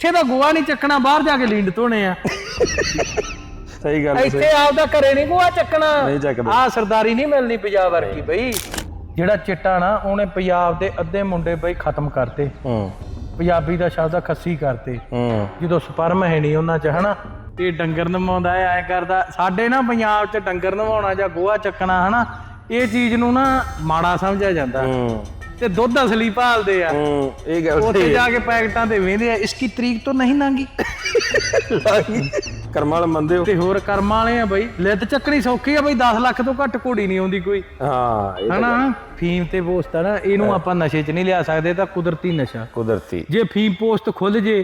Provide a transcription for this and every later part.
ਇੱਥੇ ਤਾਂ ਗੋਆ ਨਹੀਂ ਚੱਕਣਾ ਬਾਹਰ ਜਾ ਕੇ ਲੀਂਡ ਧੋਣੇ ਆ। ਸਹੀ ਗੱਲ ਹੈ ਇੱਥੇ ਆਪਦਾ ਘਰੇ ਨਹੀਂ ਗੋਆ ਚੱਕਣਾ। ਨਹੀਂ ਚੱਕਦੇ। ਆ ਸਰਦਾਰੀ ਨਹੀਂ ਮਿਲਣੀ ਪੰਜਾਬ ਵਰਗੀ ਬਈ। ਜਿਹੜਾ ਚਿੱਟਾ ਨਾ ਉਹਨੇ ਪੰਜਾਬ ਦੇ ਅੱਧੇ ਮੁੰਡੇ ਬਈ ਖਤਮ ਕਰਤੇ। ਹੂੰ। ਪੰਜਾਬੀ ਦਾ ਸ਼ਬਦ ਆ ਖੱਸੀ ਕਰਤੇ। ਹੂੰ। ਜਦੋਂ ਸਪਰਮ ਹੈ ਨਹੀਂ ਉਹਨਾਂ 'ਚ ਹਨਾ? ਤੇ ਡੰਗਰ ਨਵਾਉਂਦਾ ਐ ਐ ਕਰਦਾ। ਸਾਡੇ ਨਾ ਪੰਜਾਬ 'ਚ ਡੰਗਰ ਨਵਾਉਣਾ ਜਾਂ ਗੋਹਾ ਚੱਕਣਾ ਹਨਾ? ਇਹ ਚੀਜ਼ ਨੂੰ ਨਾ ਮਾੜਾ ਸਮਝਿਆ ਜਾਂਦਾ। ਹੂੰ। ਤੇ ਦੁੱਧ ਅਸਲੀ ਭਾਲਦੇ ਆ। ਹੂੰ ਇਹ ਗੱਲ ਉੱਥੇ ਜਾ ਕੇ ਪੈਕਟਾਂ ਤੇ ਵੇਂਦੇ ਆ ਇਸकी ਤਰੀਕ ਤੋਂ ਨਹੀਂ ਲੰਗੀ ਕਰਮਾਂ ਵਾਲੇ ਮੰਦੇ ਹੋ? ਤੇ ਹੋਰ ਕਰਮਾਂ ਵਾਲੇ ਆ ਬਈ ਲਿੱਤ ਚੱਕਣੀ ਸੌਖੀ ਆ ਬਈ 10 ਲੱਖ ਤੋਂ ਘੱਟ ਘੋੜੀ ਨਹੀਂ ਆਉਂਦੀ ਕੋਈ। ਹਾਂ ਇਹ ਹਨਾ? ਫੀਮ ਤੇ ਪੋਸਟ ਆ ਨਾ ਇਹਨੂੰ ਆਪਾਂ ਨਸ਼ੇ 'ਚ ਨਹੀਂ ਲਿਆ ਸਕਦੇ ਤਾਂ ਕੁਦਰਤੀ ਨਸ਼ਾ। ਕੁਦਰਤੀ। ਜੇ ਫੀਮ ਪੋਸਟ ਖੁੱਲ ਜੇ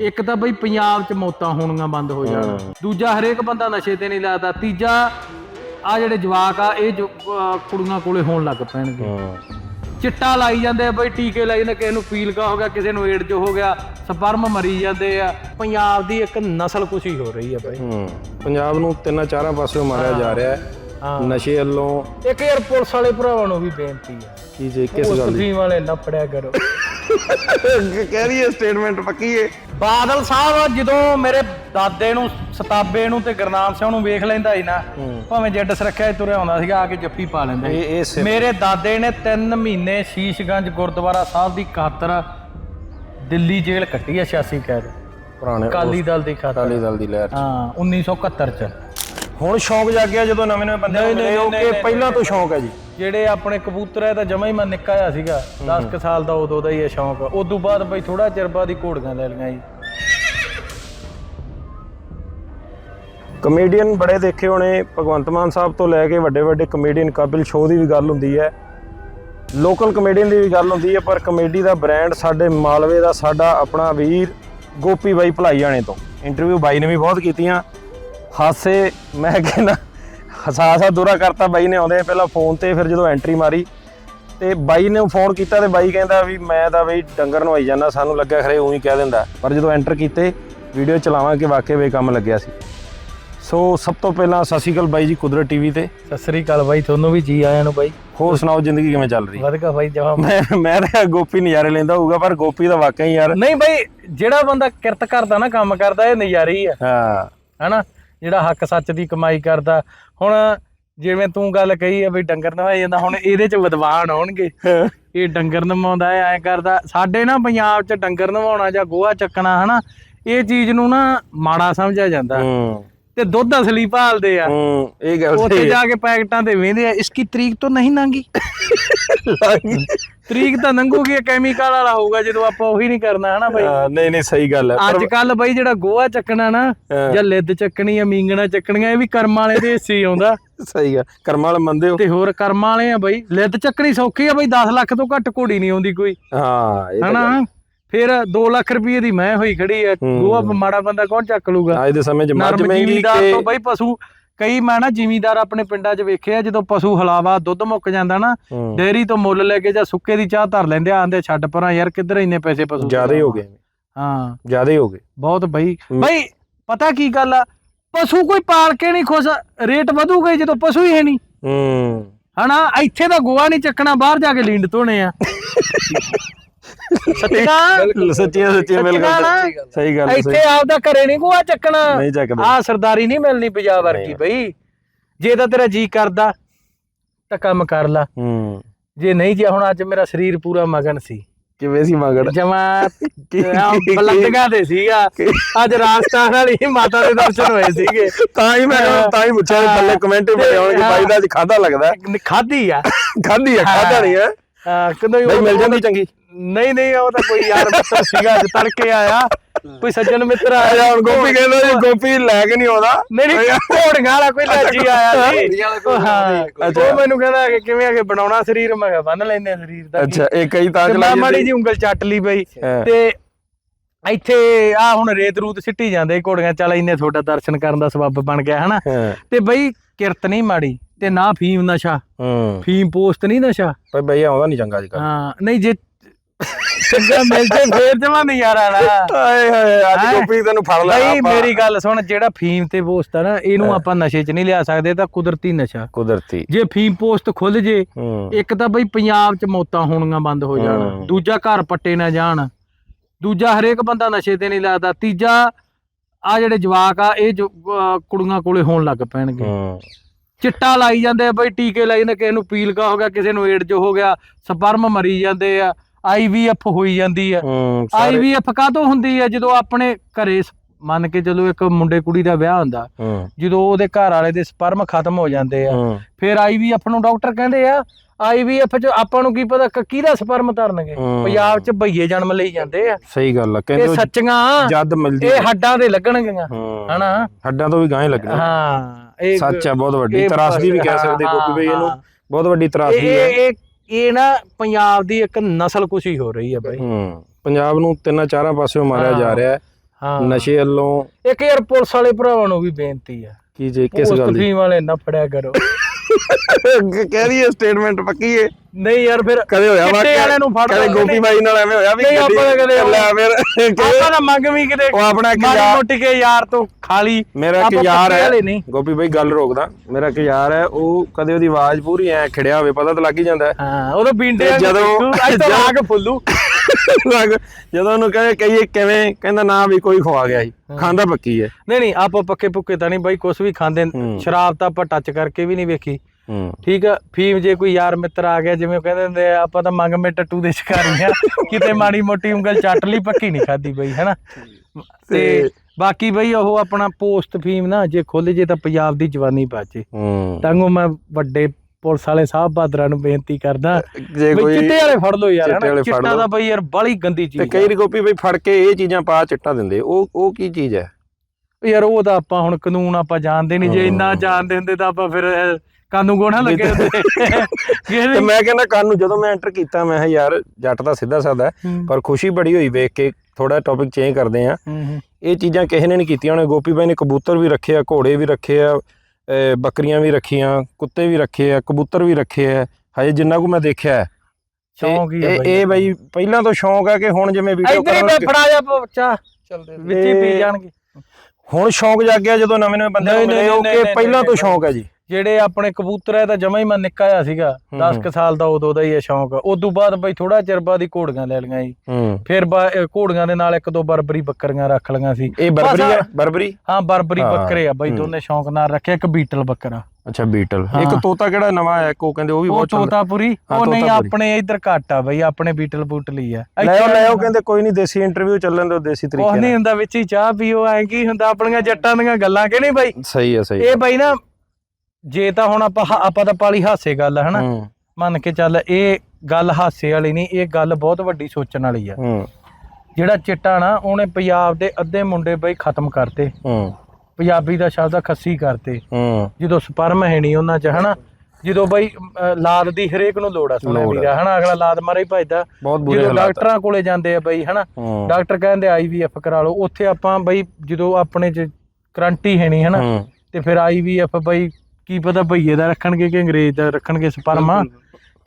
ਇੱਕ ਤਾਂ ਬਈ ਪੰਜਾਬ 'ਚ ਮੌਤਾਂ ਹੋਣੀਆਂ ਬੰਦ ਹੋ ਜਾਣ। ਦੂਜਾ ਹਰੇਕ ਬੰਦਾ ਨਸ਼ੇ ਤੇ ਨਹੀਂ ਲੱਗਦਾ ਤੀਜਾ ਆ ਜਿਹੜੇ ਜਵਾਕ ਆ ਇਹ ਕੁੜੀਆਂ ਕੋਲੇ ਹੋਣ ਲੱਗ ਪੈਣਗੇ। ਹੂੰ। ਚਿੱਟਾ ਲਾਈ ਜਾਂਦੇ ਆ ਬਈ, ਟੀਕੇ ਲਾਈ ਜਾਂਦੇ ਕਿਸੇ ਨੂੰ ਪੀਲਕਾ ਹੋ ਗਿਆ, ਕਿਸੇ ਨੂੰ ਏਡ ਏਡਜ਼ ਹੋ ਗਿਆ, ਸਪਰਮ ਮਰੀ ਜਾਂਦੇ ਆ। ਪੰਜਾਬ ਦੀ ਇੱਕ ਨਸਲ ਕੁਸ਼ੀ ਹੋ ਰਹੀ ਆ ਬਈ। ਹੂੰ, ਪੰਜਾਬ ਨੂੰ ਤਿੰਨਾਂ ਚਾਰਾਂ ਪਾਸਿਓਂ ਮਾਰਿਆ ਜਾ ਰਿਹਾ ਹੈ। ਹਾਂ। ਨਸ਼ੇ ਵੱਲੋਂ। ਇੱਕ ਯਾਰ ਪੁਲਿਸ ਵਾਲੇ ਭਰਾਵਾਂ ਨੂੰ ਵੀ ਬੇਨਤੀ ਆ। ਕੀ ਜੇ ਕਿਸ ਉਸ ਗੱਲ ਦੀ? ਫੀਮ ਵਾਲੇ ਨਾ ਫੜਿਆ ਕਰੋ। ਕਹਿ ਰਹੀ ਹੈ ਸਟੇਟਮੈਂਟ ਪੱਕੀ ਹੈ ਬਾਦਲ ਸਾਹਿਬ ਜਦੋਂ ਮੇਰੇ ਦਾਦੇ ਨੂੰ ਸਤਾਬੇ ਨੂੰ ਤੇ ਗੁਰਨਾਮ ਸਿੰਘ ਨੂੰ ਵੇਖ ਲੈਂਦਾ ਸੀ ਨਾ ਭਾਵੇਂ ਜੱਟ ਸੁਰੱਖਿਆ 'ਚ ਤੁਰਿਆ ਆਉਂਦਾ ਸੀਗਾ ਆ ਕੇ ਜੱਫੀ ਪਾ ਲੈਂਦਾ ਸੀ। ਇਹ ਇਹ ਸਿਰ ਮੇਰੇ ਦਾਦੇ ਨੇ 3 ਮਹੀਨੇ ਸ਼ੀਸ਼ਗੰਜ ਗੁਰਦੁਆਰਾ ਸਾਹਿਬ ਦੀ ਖਾਤਰ ਦਿੱਲੀ ਜੇਲ੍ਹ ਕੱਟੀ ਆ 86 ਕੈਦ। ਪੁਰਾਣੇ ਅਕਾਲੀ ਦਲ ਦੀ ਖਾਤਰ। ਅਕਾਲੀ ਦਲ ਦੀ ਲਹਿਰ ਹਾਂ 1971 ਚ। ਹੁਣ ਸ਼ੌਂਕ ਜਾਗਿਆ ਜਦੋਂ ਨਵੇਂ ਨਵੇਂ ਬੰਦੇ ਨਹੀਂ, ਮਿਲੇ ਨਹੀਂ, ਨਹੀਂ, ਕਿ ਨਹੀਂ, ਪਹਿਲਾਂ ਤੋਂ ਸ਼ੌਂਕ ਹੈ ਜੀ। ਜਿਹੜੇ ਆਪਣੇ ਕਬੂਤਰ ਹੈ ਤਾਂ ਜਮਾ ਹੀ ਮੈਂ ਨਿੱਕਾ ਜਿਹਾ ਸੀਗਾ 10 ਕੁ ਸਾਲ ਦਾ ਉਦੋਂ ਦਾ ਹੀ ਇਹ ਸ਼ੌਂਕ ਉਦੋਂ ਬਾਅਦ ਬਈ ਥੋੜਾ ਚਿਰ ਬਾਅਦ ਹੀ ਘੋੜੀਆਂ ਲੈ ਲਈਆਂ ਜੀ। ਕਮੇਡੀਅਨ ਬੜੇ ਦੇਖੇ ਹੋਣੇ ਭਗਵੰਤ ਮਾਨ ਸਾਹਿਬ ਤੋਂ ਲੈ ਕੇ ਵੱਡੇ ਵੱਡੇ ਕਮੇਡੀਅਨ ਕਪਿਲ ਸ਼ੋਅ ਦੀ ਵੀ ਗੱਲ ਹੁੰਦੀ ਹੈ। ਲੋਕਲ ਕਮੇਡੀਅਨ ਦੀ ਵੀ ਗੱਲ ਹੁੰਦੀ ਹੈ ਪਰ ਕਮੇਡੀ ਦਾ ਬ੍ਰਾਂਡ ਸਾਡੇ ਮਾਲਵੇ ਦਾ ਸਾਡਾ ਆਪਣਾ ਵੀਰ ਗੋਪੀ ਬਾਈ ਭਲਾਈ ਜਾਣੇ ਤੋਂ। ਇੰਟਰਵਿਊ ਬਾਈ ਨੇ ਵੀ ਬਹੁਤ ਕੀਤੀਆਂ। ਹਾਸੇ ਮੈਂ ਕਹਿੰਦਾ ਹਸਾਸਾ ਦੂਰਾ ਕਰਤਾ ਬਾਈ ਨੇ ਆਉਂਦੇ ਪਹਿਲਾਂ ਫੋਨ ਤੇ ਫਿਰ ਜਦੋਂ ਐਂਟਰੀ ਮਾਰੀ ਤੇ ਬਾਈ ਨੇ ਫੋਨ ਕੀਤਾ ਤੇ ਬਾਈ ਕਹਿੰਦਾ ਵੀ ਮੈਂ ਤਾਂ ਬਈ ਡੰਗਰ ਨਵਾਈ ਜਾਂਦਾ ਸਾਨੂੰ ਲੱਗਿਆ ਖਰੇ ਉਹੀ ਕਹਿ ਦਿੰਦਾ। ਪਰ ਜਦੋਂ ਐਂਟਰ ਕੀਤੇ ਵੀਡੀਓ ਚਲਾਵਾਂ ਕਿ ਵਾਕਈ ਵੇ ਕੰਮ ਲੱਗਿਆ ਸੀ। ਸੋ ਸਭ ਤੋਂ ਪਹਿਲਾਂ ਸਤਿ ਸ਼੍ਰੀ ਅਕਾਲ ਬਾਈ ਜੀ ਕੁਦਰਤ ਟੀਵੀ ਤੇ। ਸਤਿ ਸ੍ਰੀ ਅਕਾਲ ਬਾਈ ਤੁਹਾਨੂੰ ਵੀ ਜੀ ਆਇਆਂ ਨੂੰ ਬਾਈ। ਹੋਰ ਸੁਣਾਓ ਜ਼ਿੰਦਗੀ ਕਿਵੇਂ ਚੱਲ ਰਹੀ? ਵਧਗਾ ਬਾਈ ਜਵਾਬ ਮੈਂ ਮੈਂ ਤਾਂ ਗੋਪੀ ਨਜ਼ਾਰੇ ਲੈਂਦਾ ਹੋਊਗਾ ਪਰ ਗੋਪੀ ਦਾ ਵਾਕਈ ਯਾਰ ਨਹੀਂ ਬਾਈ ਜਿਹੜਾ ਬੰਦਾ ਕਿਰਤ ਕਰਦਾ ਨਾ ਕੰਮ ਕਰਦਾ ਇਹ ਨਜ਼ਾਰੇ ਹੀ ਆ। ਹਾਂ। ਹਨਾ? ਜਿਹੜਾ ਹੱਕ ਸੱਚ ਦੀ ਕਮਾਈ ਕਰਦਾ। ਹੁਣ ਜਿਵੇਂ ਤੂੰ ਗੱਲ ਕਹੀ ਆ ਵੀ ਡੰਗਰ ਨਵਾਈ ਜਾਂਦਾ ਹੁਣ ਇਹਦੇ ਚ ਵਿਦਵਾਨ ਹੋਣਗੇ ਇਹ ਡੰਗਰ ਨਵਾਉਂਦਾ ਐ ਐ ਕਰਦਾ। ਸਾਡੇ ਨਾ ਪੰਜਾਬ ਚ ਡੰਗਰ ਨਵਾਉਣਾ ਜਾਂ ਗੋਹਾ ਚੱਕਣਾ ਹਨਾ ਇਹ ਚੀਜ਼ ਨੂੰ ਨਾ ਮਾੜਾ ਸਮਝਿਆ ਜਾਂਦਾ। ਹੂੰ। ਤੇ ਦੁੱਧ ਅਸਲੀ ਭਾਲਦੇ ਆ। ਹੂੰ ਇਹ ਗੱਲ ਉੱਥੇ ਸਹੀ ਜਾ ਕੇ ਪੈਕਟਾਂ ਤੇ ਵੇਂਦੇ ਆ ਇਸकी ਤਰੀਕ ਤੋਂ ਨਹੀਂ ਲੰਗੀ। ਤਰੀਕ ਤਾਂ ਲੰਘੂਗੀ ਕੈਮੀਕਲ ਵਾਲਾ ਹੋਊਗਾ ਜਦੋਂ ਆਪਾਂ ਉਹੀ ਨਹੀਂ ਕਰਨਾ ਹਨਾ ਬਾਈ? ਨਹੀਂ ਨਹੀਂ ਸਹੀ ਗੱਲ ਹੈ ਅੱਜ ਕੱਲ ਬਈ ਜਿਹੜਾ ਗੋਹਾ ਚੱਕਣਾ ਨਾ। ਜਾਂ ਲਿੱਦ ਚੱਕਣੀ ਆ ਮੀਂਗਣਾ ਚੱਕਣੀਆਂ ਇਹ ਵੀ ਕਰਮ ਵਾਲੇ ਦੇ ਹਿੱਸੇ ਆਉਂਦਾ। ਸਹੀ ਹੈ ਕਰਮਾਂ ਵਾਲੇ ਮੰਦੇ ਹੋ? ਤੇ ਹੋਰ ਕਰਮਾਂ ਵਾਲੇ ਆ ਬਈ ਲਿੱਦ ਚੱਕਣੀ ਸੌਖੀ ਆ ਬਈ 10 ਲੱਖ ਤੋਂ ਘੱਟ ਘੋੜੀ ਨਹੀਂ ਆਉਂਦੀ ਕੋਈ। ਹਾਂ ਇਹ ਤਾਂ ਫਿਰ 2 ਲੱਖ ਰੁਪਏ ਦੀ ਮੈਂ ਹੋਈ ਖੜੀ ਆ। ਗੋਹਾ ਮਾੜਾ ਬੰਦਾ ਕੌਣ ਚੱਕ ਲੂਗਾ? ਅੱਜ ਦੇ ਸਮੇਂ 'ਚ ਮੱਝ ਮਹਿੰਗੀ ਕਿ ਤੋਂ ਬਈ ਪਸ਼ੂ ਕਈ ਮੈਂ ਨਾ ਜ਼ਿਮੀਦਾਰ ਆਪਣੇ ਪਿੰਡਾਂ 'ਚ ਵੇਖਿਆ ਜਦੋਂ ਪਸ਼ੂ ਹਲਾਵਾ ਦੁੱਧ ਮੁੱਕ ਜਾਂਦਾ ਨਾ ਹੂੰ, ਡੇਅਰੀ ਤੋਂ ਮੁੱਲ ਲੈ ਕੇ ਜਾਂ ਸੁੱਕੇ ਦੀ ਚਾਹ ਧਰ ਲੈਂਦੇ ਆ, ਆਂਦੇ ਛੱਡ ਪਰਾਂ ਯਾਰ ਕਿੱਧਰ ਇੰਨੇ ਪੈਸੇ ਪਸ਼ੂ ਜ਼ਿਆਦੇ ਹੋ ਗਏ। ਹਾਂ। ਜ਼ਿਆਦੇ ਹੋ ਗਏ। ਬਹੁਤ ਬਈ। ਬਈ ਪਤਾ ਕੀ ਗੱਲ ਆ? ਪਸ਼ੂ ਕੋਈ ਪਾਲ ਕੇ ਨਹੀਂ ਖੁਸ਼ ਰੇਟ ਵਧੂਗਾ ਹੀ ਜਦੋਂ ਪਸ਼ੂ ਹੀ ਹੈ ਨਹੀਂ। ਹੂੰ। ਹਨਾ ਇੱਥੇ ਤਾਂ ਗੋਆ ਨਹੀਂ ਚੱਕਣਾ ਬਾਹਰ ਜਾ ਕੇ ਲੀਂਡ ਧੋਣੇ ਆ। ਸੱਚਾ ਸੱਚੀਆਂ ਸੱਚੀਆਂ ਬਿਲਕੁਲ। ਸਹੀ ਗੱਲ ਇੱਥੇ ਆਪਦਾ ਘਰੇ ਨਹੀਂ ਗੋਆ ਚੱਕਣਾ। ਆ ਸਰਦਾਰੀ ਨਹੀਂ ਮਿਲਣੀ ਪੰਜਾਬ ਵਰਗੀ ਬਈ। ਜੇ ਤਾਂ ਤੇਰਾ ਜੀ ਕਰਦਾ ਤਾਂ ਕੰਮ ਕਰ ਲਾ। ਹੂੰ। ਜੇ ਨਹੀਂ ਜੇ ਹੁਣ ਅੱਜ ਮੇਰਾ ਸਰੀਰ ਪੂਰਾ ਮਗਨ ਸੀ। ਕਿਵੇਂ ਸੀ ਮਗੜ ਜਮਾ ਬਲੰਦਗਾ ਤੇ ਸੀਗਾ। ਅੱਜ ਰਾਜਸਥਾਨ ਵਾਲੀ ਮਾਤਾ ਦੇ ਦਰਸ਼ਨ ਹੋਏ ਸੀਗੇ। ਤਾਂ ਹੀ ਮੈਂ ਤਾਂ ਹੀ ਪੁੱਛਿਆ ਥੱਲੇ ਕਮੈਂਟ ਬਣੇ ਹੋਣਗੇ ਬਾਈ ਦਾ ਅੱਜ ਖਾਦਾ ਲੱਗਦਾ। ਖਾਦੀ ਆ। ਖਾਧੀ ਹੈ। ਖਾਦਾ ਨਹੀਂ ਬਈ ਉਹ- ਮਿਲ ਜਾਂਦੀ ਚੰਗੀ। ਨਹੀਂ ਨਹੀਂ ਉਹ ਤਾਂ ਕੋਈ ਯਾਰ ਮਿੱਤਰ ਸੀਗਾ ਅੱਜ ਤੜਕੇ ਆਇਆ। ਕੋਈ ਸੱਜਣ ਮਿੱਤਰ ਆਇਆ ਹੁਣ ਗੋਪੀ ਕਹਿੰਦਾ ਜੀ ਗੋਪੀ ਲੈ ਕੇ ਨਹੀਂ ਆਉਂਦਾ। ਨਹੀਂ ਨਹੀਂ ਘੋੜੀਆਂ ਵਾਲਾ ਕੋਈ ਲਾਜੀ ਆਇਆ ਸੀ। ਹਾਂ। ਉਹ ਮੈਨੂੰ ਕਹਿੰਦਾ ਕਿ ਕਿਵੇਂ ਆ ਕੇ ਬਣਾਉਣਾ ਸਰੀਰ ਮੈਂ ਕਿਹਾ ਬੰਨ ਆ ਸਰੀਰ ਦਾ। ਅੱਛਾ ਇਹ ਕਈ ਤਾਂ ਤੇ ਮੈਂ ਚਲਾਈ ਮਾੜੀ ਜੀ ਉਂਗਲ ਚੱਟ ਲਈ ਬਈ। ਤੇ ਇੱਥੇ ਆ ਹੁਣ ਰੇਤ ਰੂਤ ਸਿੱਟੀ ਜਾਂਦੇ ਘੋੜੀਆਂ ਚੱਲ ਇੰਨੇ ਤੁਹਾਡਾ ਦਰਸ਼ਨ ਕਰਨ ਦਾ ਸਬੱਬ ਬਣ ਗਿਆ ਹਨਾ। ਤੇ ਬਈ ਕਿਰਤ ਨਹੀਂ ਮਾੜੀ ਤੇ ਨਾ ਫੀਮ ਨਸ਼ਾ। ਹੂੰ। ਫੀਮ ਪੋਸਟ ਨਹੀਂ ਨਸ਼ਾ। ਪਰ ਬਈ ਆਉਂਦਾ ਨਹੀਂ ਚੰਗਾ ਅੱਜ ਕੱਲ ਹਾਂ ਨਹੀਂ ਜੇ ਚੰਗਾ ਮਿਲ ਜੇ ਫੇਰ ਜਮਾ ਨਜ਼ਾਰਾ ਨਾ ਹਾਏ ਹਾਏ ਅੱਜ ਹੈਂ? ਗੋਪੀ ਤੈਨੂੰ ਫੜ ਲਿਆ ਬਈ ਆਪਾਂ। ਮੇਰੀ ਗੱਲ ਸੁਣ ਜਿਹੜਾ ਫੀਮ ਤੇ ਪੋਸਟ ਆ ਨਾ ਇਹਨੂੰ ਆਪਾਂ ਨਸ਼ੇ 'ਚ ਨਹੀਂ ਲਿਆ ਸਕਦੇ ਇਹ ਤਾਂ ਕੁਦਰਤੀ ਨਸ਼ਾ। ਕੁਦਰਤੀ। ਜੇ ਫੀਮ ਪੋਸਟ ਖੁੱਲ ਜੇ ਹੂੰ। ਇੱਕ ਤਾਂ ਬਈ ਪੰਜਾਬ 'ਚ ਮੌਤਾਂ ਹੋਣੀਆਂ ਬੰਦ ਹੋ ਜਾਣ। ਹਮ। ਦੂਜਾ ਘਰ ਪੱਟੇ ਨਾ ਜਾਣ। ਦੂਜਾ ਹਰੇਕ ਬੰਦਾ ਨਸ਼ੇ ਤੇ ਨਹੀਂ ਲੱਗਦਾ। ਤੀਜਾ ਆ ਜਿਹੜੇ ਜਵਾਕ ਆ ਇਹ ਜੋ, ਅਹ, ਕੁੜੀਆਂ ਕੋਲੇ ਹੋਣ ਲੱਗ ਪੈਣਗੇ। ਹੂੰ। ਚਿੱਟਾ ਲਾਈ ਜਾਂਦੇ ਆ ਬਈ ਟੀਕੇ ਲਾਈ ਜਾਂਦੇ ਕਿਸੇ ਨੂੰ ਪੀਲਕਾ ਹੋ ਗਿਆ ਕਿਸੇ ਨੂੰ ਏਡਜ ਹੋ ਗਿਆ ਸਪਰਮ ਮਰੀ ਜਾਂਦੇ ਆ। ਆਈਵੀਐਫ ਹੋਈ ਜਾਂਦੀ ਆ। ਹੂੰ ਸਾਰੇ- ਆਈਵੀਐਫ ਕਾਹਤੋਂ ਹੁੰਦੀ ਆ? ਜਦੋਂ ਆਪਣੇ ਘਰੇ ਸ- ਮੰਨ ਕੇ ਚਲੋ ਇੱਕ ਮੁੰਡੇ ਕੁੜੀ ਦਾ ਵਿਆਹ ਹੁੰਦਾ ਹੂੰ। ਜਦੋਂ ਉਹਦੇ ਘਰ ਵਾਲੇ ਦੇ ਸਪਰਮ ਖਤਮ ਹੋ ਜਾਂਦੇ ਆ ਹੂੰ। ਫਿਰ ਆਈਵੀਐਫ ਨੂੰ ਡਾਕਟਰ ਕਹਿੰਦੇ ਆ ਆਈਵੀਐਫ ਚ ਆਪਾਂ ਨੂੰ ਕੀ ਪਤਾ ਕ- ਕਿਹਦਾ ਸਪਰਮ ਧਰਨਗੇ? ਹੂੰ। ਪੰਜਾਬ ਚ ਭਈਏ ਜਨਮ ਲਈ ਜਾਂਦੇ ਆ। ਸਹੀ ਗੱਲ ਆ ਇਹ ਕਹਿੰਦੇ ਸੱਚੀਆਂ ਜਦ ਮਿਲਦੀ ਇਹ ਹੱਡਾਂ ਦੇ ਲੱਗਣਗੀਆਂ ਹੂੰ। ਹਨਾ? ਹੱਡਾਂ ਤੋਂ ਵੀ ਗਾਂ ਹੀ ਲੱਗਣੀ ਹਾਂ ਇਹ ਸੱਚ ਹੈ ਬਹੁਤ ਵੱਡੀ। ਇਹ ਤਰਾਸਦੀ ਵੀ ਕਹਿ ਹਾਂ, ਸਕਦੇ ਗੋਪੀ ਬਈ ਇਹਨੂੰ। ਹਾਂ। ਬਹੁਤ ਵੱਡੀ ਇਹ ਤਰਾਸਦੀ ਹੈ ਇਹ ਇਹ- ਨਾ ਪੰਜਾਬ ਦੀ ਇੱਕ ਨਸਲ ਕੁਸ਼ੀ ਹੋ ਰਹੀ ਹੈ ਬਾਈ। ਹੂੰ ਪੰਜਾਬ ਨੂੰ ਤਿੰਨਾਂ ਚਾਰਾਂ ਪਾਸਿਓਂ ਮਾਰਿਆ ਜਾ। ਰਿਹਾ ਹੈ। ਹਾਂ। ਨਸ਼ੇ ਵੱਲੋਂ ਇੱਕ ਯਾਰ ਪੁਲਿਸ ਵਾਲੇ ਭਰਾਵਾਂ ਨੂੰ ਵੀ ਬੇਨਤੀ ਆ ਕੀ ਜੇ ਕਿਸ ਗੱਲ ਦੀ? ਵਾਲੇ ਨਾ ਫੜਿਆ ਕਰੋ। ਕਹਿ ਰਹੀ ਹੈ ਸਟੇਟਮੈਂਟ ਪੱਕੀ ਹੈ ਨਹੀਂ ਯਾਰ ਫਿਰ ਕਦੇ ਹੋਇਆ ਵਾ ਚਿੱਟੇ ਵਾਲਿਆਂ ਨੂੰ ਫੜ ਕਦੇ ਗੋਪੀ। ਬਾਈ ਨਾਲ ਐਵੇਂ ਹੋਇਆ ਵੀ ਨਹੀਂ, ਆਪਾਂ ਤਾਂ ਕਦੇ ਲੈ ਫਿਰ ਆਪਾਂ ਤਾਂ ਮੰਗ ਵੀ ਕਿਤੇ ਉਹ ਆਪਣਾ ਇੱਕ ਯਾਰ- ਮੋਟੀ ਕੇ ਯਾਰ ਤੋਂ ਖਾਲੀ। ਮੇਰਾ ਇੱਕ ਯਾਰ ਹੈ। ਗੋਪੀ ਬਾਈ ਗੱਲ ਰੋਕਦਾ। ਮੇਰਾ ਇੱਕ ਯਾਰ ਹੈ ਉਹ ਕਦੇ ਉਹਦੀ ਆਵਾਜ਼ ਪੂਰੀ ਐ ਖੜਿਆ ਹੋਵੇ ਪਤਾ ਤਾਂ ਲੱਗ ਹੀ ਜਾਂਦਾ ਹੈ। ਉਦੋਂ ਬੀਂਡੇ ਜਦੋਂ- ਅੱਜ ਤਾਂ ਰਾਗ ਫੁੱਲੂ। ਜਦੋਂ ਉਹਨੂੰ ਕਹੇ ਕਹੀਏ ਕਿਵੇਂ ਕਹਿੰਦਾ ਨਾ ਵੀ ਕੋਈ ਖਵਾ ਗਿਆ ਸੀ। ਖਾਂਦਾ ਪੱਕੀ ਹੈ। ਨਹੀਂ ਨਹੀਂ ਆਪਾਂ ਪੱਕੇ ਪੁੱਕੇ ਤਾਂ ਨਹੀਂ ਬਾਈ ਕੁਝ ਵੀ ਖਾਂਦੇ। ਸ਼ਰਾਬ ਤਾਂ ਆਪਾਂ ਟੱਚ ਕਰਕੇ ਵੀ ਨਹੀਂ ਵੇਖੀ। ਠੀਕ ਆ ਫੀਮ ਜੇ ਕੋਈ ਯਾਰ ਮਿੱਤਰ ਆ ਗਿਆ ਜਿਵੇਂ ਉਹ ਕਹਿੰਦੇ ਹੁੰਦੇ ਆ ਆਪਾਂ ਤਾਂ ਮੰਗ ਮੇ ਟੱਟੂ ਦੇ ਸ਼ਿਕਾਰੀ ਆ। ਕਿਤੇ ਮਾੜੀ ਮੋਟੀ ਉਂਗਲ ਚੱਟ ਲਈ ਪੱਕੀ ਨਹੀਂ ਖਾਦੀ ਬਈ ਹੈਨਾ? ਤੇ ਤੇ- ਬਾਕੀ ਬਈ ਉਹ ਆਪਣਾ ਪੋਸਟ ਫੀਮ ਨਾ ਜੇ ਖੁੱਲ ਜੇ ਤਾਂ ਪੰਜਾਬ ਦੀ ਜਵਾਨੀ ਬਾਚੇ ਹੂੰ। ਤਾਂਗੋ ਮੈਂ ਵੱਡੇ ਪੁਲਿਸ ਵਾਲੇ ਸਾਹਿਬ ਬਾਦਰਾਂ ਨੂੰ ਬੇਨਤੀ ਕਰਦਾ ਜੇ ਕੋਈ ਚਿੱਟੇ ਵਾਲੇ ਫੜ ਲਓ ਯਾਰ ਚਿੱਟੇ ਹਨਾ? ਚਿੱਟਾ। ਦਾ ਬਈ ਯਾਰ ਬੜੀ ਗੰਦੀ ਤੇ ਚੀਜ਼ ਕਈ ਆ। ਵਾਰੀ ਗੋਪੀ ਬਈ ਫੜ ਕੇ ਇਹ ਚੀਜ਼ਾਂ ਪਾ ਚਿੱਟਾ ਦਿੰਦੇ ਉਹ ਉਹ ਕੀ ਚੀਜ਼ ਹੈ? ਯਾਰ ਉਹ ਤਾਂ ਆਪਾਂ ਹੁਣ ਕਾਨੂੰਨ ਆਪਾਂ ਜਾਣਦੇ ਨਹੀਂ ਜੇ ਇੰਨਾ ਜਾਣਦੇ ਹੁੰਦੇ ਤਾਂ ਆਪਾਂ ਫਿਰ ਕਾਨੂੰ ਗੋਣਾ ਲੱਗੇ ਹੁੰਦੇ। ਤੇ ਮੈਂ ਕਹਿੰਦਾ ਕੰਨ ਜਦੋਂ ਮੈਂ ਐਂਟਰ ਕੀਤਾ ਮੈਂ ਕਿਹਾ ਯਾਰ ਜੱਟ ਤਾਂ ਸਿੱਧਾ ਸਾਦਾ ਹੈ, ਹੂੰ। ਪਰ ਖੁਸ਼ੀ ਬੜੀ ਹੋਈ ਵੇਖ ਕੇ ਥੋੜਾ ਟੌਪਿਕ ਚੇਂਜ ਕਰਦੇ ਆ ਹੂੰ ਹੂੰ। ਇਹ ਚੀਜ਼ਾਂ ਕਿਸੇ ਨੇ ਨਹੀਂ ਕੀਤੀਆਂ ਉਹਨੇ ਗੋਪੀ ਬਾਈ ਨੇ ਕਬੂਤਰ ਵੀ ਰੱਖੇ ਆ ਘੋੜੇ ਵੀ ਰੱਖੇ ਆ ਬੱਕਰੀਆਂ ਵੀ ਰੱਖੀਆਂ ਕੁੱਤੇ ਵੀ ਰੱਖੇ ਆ ਕਬੂਤਰ ਵੀ ਰੱਖੇ ਆ। ਹਜੇ ਜਿੰਨਾ ਕੁ ਮੈਂ ਦੇਖਿਆ ਸ਼ੌਂਕ ਹੀ ਆ ਇਹ ਬਾਈ ਇਹ ਬਈ ਪਹਿਲਾਂ ਤੋਂ ਸ਼ੌਂਕ ਹੈ ਕਿ ਹੁਣ ਜਿਵੇਂ ਵੀਡੀਓ ਇੱਧਰ ਹੀ ਬਈ ਫੜਾ ਜਾ ਬੱਚਾ ਚੱਲਦੇ ਵਿੱਚ ਹੀ ਪੀ ਜਾਣਗੇ। ਹੁਣ ਸ਼ੌਂਕ ਜਾਗਿਆ ਜਦੋਂ ਨਵੇਂ ਨਵੇਂ ਬੰਦੇ ਨੂੰ ਨਹੀਂ, ਮਿਲੇ ਨਹੀਂ, ਉਹ ਨਹੀਂ, ਕਿ ਪਹਿਲਾਂ ਤੋਂ ਸ਼ੌਂਕ ਹੈ ਜੀ? ਜਿਹੜੇ ਆਪਣੇ ਕਬੂਤਰ ਹੈ ਤਾਂ ਜਮਾ ਹੀ ਮੈਂ ਨਿੱਕਾ ਜਿਹਾ ਸੀਗਾ। ਹੂੰ, 10 ਕੁ ਸਾਲ ਦਾ ਉਦੋਂ ਦਾ ਹੀ ਹੈ ਸ਼ੌਂਕ ਉਦੋਂ ਬਾਅਦ ਬਈ ਥੋੜਾ ਚਿਰ ਬਾਅਦ ਹੀ ਘੋੜੀਆਂ ਲੈ ਲਈਆਂ ਜੀ। ਫਿਰ ਇਹ ਘੋੜੀਆਂ ਦੇ ਨਾਲ ਇੱਕ ਦੋ ਬਰਬਰੀ ਬੱਕਰੀਆਂ ਰੱਖ ਲਈਆਂ ਸੀ। ਇਹ ਬਰਬਰੀ ਹੈ ਆ- ਬਰਬਰੀ? ਹਾਂ ਬਰਬਰੀ ਹਾਂ, ਬੱਕਰੇ ਆ ਬਈ। ਦੋਨੇ ਸ਼ੌਂਕ ਨਾਲ ਰੱਖਿਆ ਇੱਕ ਬੀਟਲ ਬੱਕਰਾ। ਅੱਛਾ ਬੀਟਲ। ਇੱਕ ਤੋਤਾ ਕਿਹੜਾ ਨਵਾਂ ਆਇਆ? ਕੋ ਕਹਿੰਦੇ ਉਹ ਵੀ ਉਹ ਬਹੁਤ ਚੱਲਦਾ ਤੋਤਾਪੁਰੀ? ਉਹ ਨਹੀਂ। ਆਪਣੇ ਇੱਧਰ ਘੱਟ ਆ ਬਈ ਆਪਣੇ ਬੀਟਲ ਬੂਟਲ ਹੀ ਆ। ਲੈ ਇੱਥੇ ਉਹ ਲੈ ਉਹ ਕਹਿੰਦੇ ਕੋਈ ਨਹੀਂ ਦੇਸੀ ਇੰਟਰਵਿਊ ਚੱਲਣ ਦਿਓ ਦੇਸੀ ਤਰੀਕੇ ਨਹੀਂ ਨਾਲ। ਹੁੰਦਾ ਵਿੱਚ ਹੀ ਚਾਹ ਪੀਓ ਐ ਕੀ ਹੁੰਦਾ ਆਪਣੀਆਂ ਜੱਟਾਂ ਦੀਆਂ ਗੱਲਾਂ ਕਿ ਨਹੀਂ ਬਈ? ਸਹੀ ਹੈ ਸਹੀ ਇਹ ਬਈ ਨਾ ਜੇ ਤਾਂ ਹੁਣ ਆਪਾਂ ਆਪਾਂ ਤਾਂ ਪਾਲੀ ਹਾਸੇ ਗੱਲ ਹਨਾ? ਹੂੰ। ਮੰਨ ਕੇ ਚੱਲ ਇਹ ਗੱਲ ਹਾਸੇ ਵਾਲੀ ਨਹੀਂ ਇਹ ਗੱਲ ਬਹੁਤ ਵੱਡੀ ਸੋਚਣ ਵਾਲੀ ਆ। ਜਿਹੜਾ ਚਿੱਟਾ ਨਾ ਉਹਨੇ ਪੰਜਾਬ ਦੇ ਅੱਧੇ ਮੁੰਡੇ ਬਈ ਖਤਮ ਕਰਤੇ। ਪੰਜਾਬੀ ਦਾ ਸ਼ਬਦ ਖੱਸੀ ਕਰਤੇ। ਜਦੋਂ ਸਪਰਮ ਹੈ ਨਹੀਂ ਉਹਨਾਂ 'ਚ ਹਨਾ? ਜਦੋਂ ਬਈ ਲਾਦ ਦੀ ਹਰੇਕ ਨੂੰ ਲੋੜ ਆ ਸੁਣਿਆ। ਵੀਰਾ ਹਨਾ? ਅਗਲਾ ਲਾਦ ਮਾਰੇ ਹੀ ਭਜਦਾ। ਜਦੋਂ। ਡਾਕਟਰਾਂ ਕੋਲੇ ਜਾਂਦੇ ਆ ਬਈ ਹਨਾ? ਡਾਕਟਰ ਕਹਿੰਦੇ ਆਈਵੀਐਫ ਕਰਾ ਲਓ। ਉੱਥੇ ਆਪਾਂ ਬਈ ਜਦੋਂ ਆਪਣੇ 'ਚ ਕਰੰਟੀ ਹੈ ਨਹੀਂ ਹਨਾ? ਤੇ ਫਿਰ ਆਈਵੀਐਫ ਬਈ ਕੀ ਪਤਾ ਭਈਏ ਦਾ ਰੱਖਣਗੇ ਕਿ ਅੰਗਰੇਜ਼ ਦਾ ਰੱਖਣਗੇ ਸਪਰਮਾ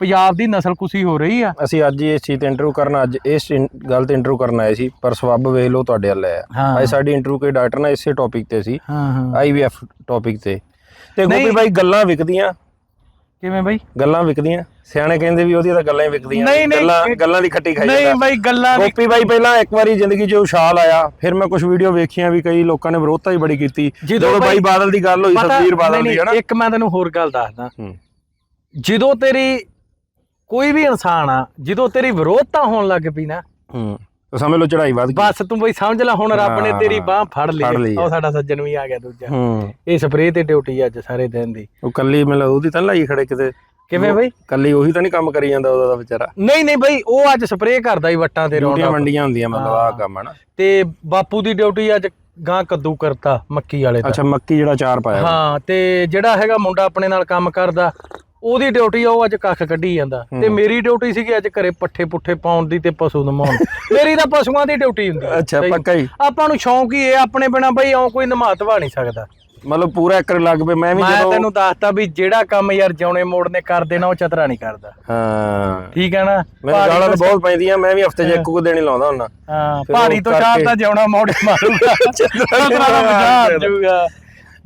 ਪੰਜਾਬ ਦੀ ਨਸਲ ਕੁਸੀ ਹੋ ਰਹੀ ਆ? ਅਸੀਂ ਅੱਜ ਇਸ ਚੀਜ਼ ਤੇ ਇੰਟਰਵਿਊ ਕਰਨ ਅੱਜ ਇਸ ਗੱਲ ਤੇ ਇੰਟਰਵਿਊ ਕਰਨ ਆਏ ਸੀ ਪਰ ਸਬੱਬ ਵੇਖ ਲਓ ਤੁਹਾਡੇ ਵੱਲ ਆਇਆ। ਅੱਜ ਸਾਡੀ ਇੰਟਰਵਿਊ ਕੋਈ ਡਾਕਟਰ ਨਾਲ ਇਸੇ ਟੌਪਿਕ ਤੇ ਸੀ ਹਾਂ ਹਾਂ। ਆਈਵੀਐਫ ਟੌਪਿਕ ਤੇ। ਤੇ। ਗੋਪੀ ਬਾਈ ਗੱਲਾਂ ਵਿਕਦੀਆਂ ਕਿਵੇਂ ਬਈ? ਗੱਲਾਂ ਵਿਕਦੀਆਂ। ਸਿਆਣੇ ਕਹਿੰਦੇ ਵੀ ਉਹਦੀਆਂ ਤਾਂ ਗੱਲਾਂ ਹੀ ਵਿਕਦੀਆਂ ਗੱਲਾਂ ਗੱਲਾਂ ਦੀ ਖੱਟੀ ਖਾਈ ਨਹੀਂ ਬਈ ਗੱਲਾਂ ਗੋਪੀ ਬਾਈ ਪਹਿਲਾਂ ਇੱਕ ਵਾਰੀ ਜ਼ਿੰਦਗੀ 'ਚ ਉਛਾਲ ਆਇਆ। ਫਿਰ ਮੈਂ ਕੁਝ ਵੀਡੀਓ ਵੇਖੀਆਂ ਵੀ ਕਈ ਲੋਕਾਂ ਨੇ ਵਿਰੋਧਤਾ ਹੀ ਬੜੀ ਕੀਤੀ। ਜਦੋਂ ਬਾਈ ਬਾਦਲ ਦੀ ਗੱਲ ਹੋਈ ਸੁਖਬੀਰ ਬਾਦਲ ਦੀ ਹਨਾ? ਇੱਕ ਮੈਂ ਤੈਨੂੰ ਹੋਰ ਗੱਲ ਦੱਸਦਾ। ਜਦੋਂ ਤੇਰੀ ਕੋਈ ਵੀ ਇਨਸਾਨ ਆ ਜਦੋਂ ਤੇਰੀ ਵਿਰੋਧਤਾ ਹੋਣ ਲੱਗ ਪਈ ਨਾ ਹੂੰ। ਤਾਂ ਸਮਝ ਲਓ ਚੜਾਈ ਵੱਧ ਗਈ। ਬਸ ਤੂੰ ਬਈ ਸਮਝ ਲੈ ਹੁਣ ਰੱਬ ਨੇ ਤੇਰੀ ਬਾਹ ਫੜ ਲਈ। ਆ। ਉਹ ਸਾਡਾ ਸੱਜਣ ਵੀ ਆ ਗਿਆ ਦੂਜਾ। ਹੂੰ। ਇਹ ਸਪਰੇਅ ਤੇ ਡਿਊਟੀ ਅੱਜ ਸਾਰੇ ਦਿਨ ਦੀ। ਉਹ ਕੱਲੀ ਮਤਲਬ ਉਹਦੀ ਤਾਂ ਲਾਈ ਖੜੇ ਕਿਤੇ। ਕਿਵੇਂ ਬਈ? ਕੱਲੀ ਉਹੀ ਤਾਂ ਨਹੀਂ ਕੰਮ ਕਰੀ ਜਾਂਦਾ ਉਹਦਾ ਤਾਂ ਵਿਚਾਰਾ। ਨਹੀਂ ਨਹੀਂ ਬਈ ਉਹ ਅੱਜ ਸਪਰੇਅ ਕਰਦਾ ਹੀ ਵੱਟਾਂ ਤੇ ਰੌਂਡਾ ਮੰਡੀਆਂ ਹੁੰਦੀਆਂ ਮਤਲਬ ਹਾਂ। ਕੰਮ ਹੈ ਨਾ ਤੇ ਬਾਪੂ ਦੀ ਡਿਊਟੀ ਅੱਜ ਗਾਂ ਕੱਦੂ ਕਰਤਾ ਮੱਕੀ ਵਾਲੇ ਦਾ। ਅੱਛਾ ਮੱਕੀ ਜਿਹੜਾ ਚਾਰ ਪਾਇਆ। ਹਾਂ ਤੇ ਜਿਹੜਾ ਹੈਗਾ ਮੁੰਡਾ ਆਪਣੇ ਨਾਲ ਕੰਮ ਕਰਦਾ ਉਹਦੀ ਡਿਊਟੀ ਆ ਉਹ ਅੱਜ ਕੱਖ ਕੱਢੀ ਜਾਂਦਾ। ਤੇ। ਮੇਰੀ ਡਿਊਟੀ ਸੀਗੀ ਅੱਜ ਘਰੇ ਪੱਠੇ ਪੁੱਠੇ ਪਾਉਣ ਦੀ ਤੇ ਪਸ਼ੂ ਨਮਾਉਣ ਮੇਰੀ ਤਾਂ ਪਸ਼ੂਆਂ ਦੀ ਡਿਊਟੀ ਹੁੰਦੀ। ਅੱਛਾ ਸਹੀ। ਪੱਕਾ ਹੀ। ਆਪਾਂ ਨੂੰ ਸ਼ੌਂਕ ਹੀ ਇਹ ਆਪਣੇ ਬਿਨਾ ਬਈ ਆਉਂ ਕੋਈ ਨਮਾਤਵਾ ਨਹੀਂ ਸਕਦਾ। ਮਤਲਬ ਪੂਰਾ ਇੱਕ ਲੱਗ ਪਏ ਮੈਂ ਵੀ ਮੈਂ ਜਦੋਂ ਤੈਨੂੰ ਦੱਸਤਾ ਵੀ ਜਿਹੜਾ ਕੰਮ ਯਾਰ ਜਿਉਣੇ ਮੋੜ ਨੇ ਕਰ ਦੇਣਾ ਉਹ ਚਤਰਾ ਨਹੀਂ ਕਰਦਾ। ਹਾਂ। ਠੀਕ ਹੈ ਨਾ? ਮੈਨੂੰ ਗਾਲਾਂ ਬਹੁਤ ਪੈਂਦੀਆਂ ਮੈਂ ਵੀ ਹਫ਼ਤੇ 'ਚ ਇੱਕ ਕੋ ਹੀ ਲਾਉਂਦਾ ਹੁੰਦਾ। ਹਾਂ ਪਹਾੜੀ ਤੋਂ ਕਰਕੇ- ਤਾਂ ਜਿਉਣਾ ਮੋੜ ਮਾਰੂਗਾ। ਚਤਰਾ ਦਾ ਮਜ਼ਾਕ ਜੂਗਾ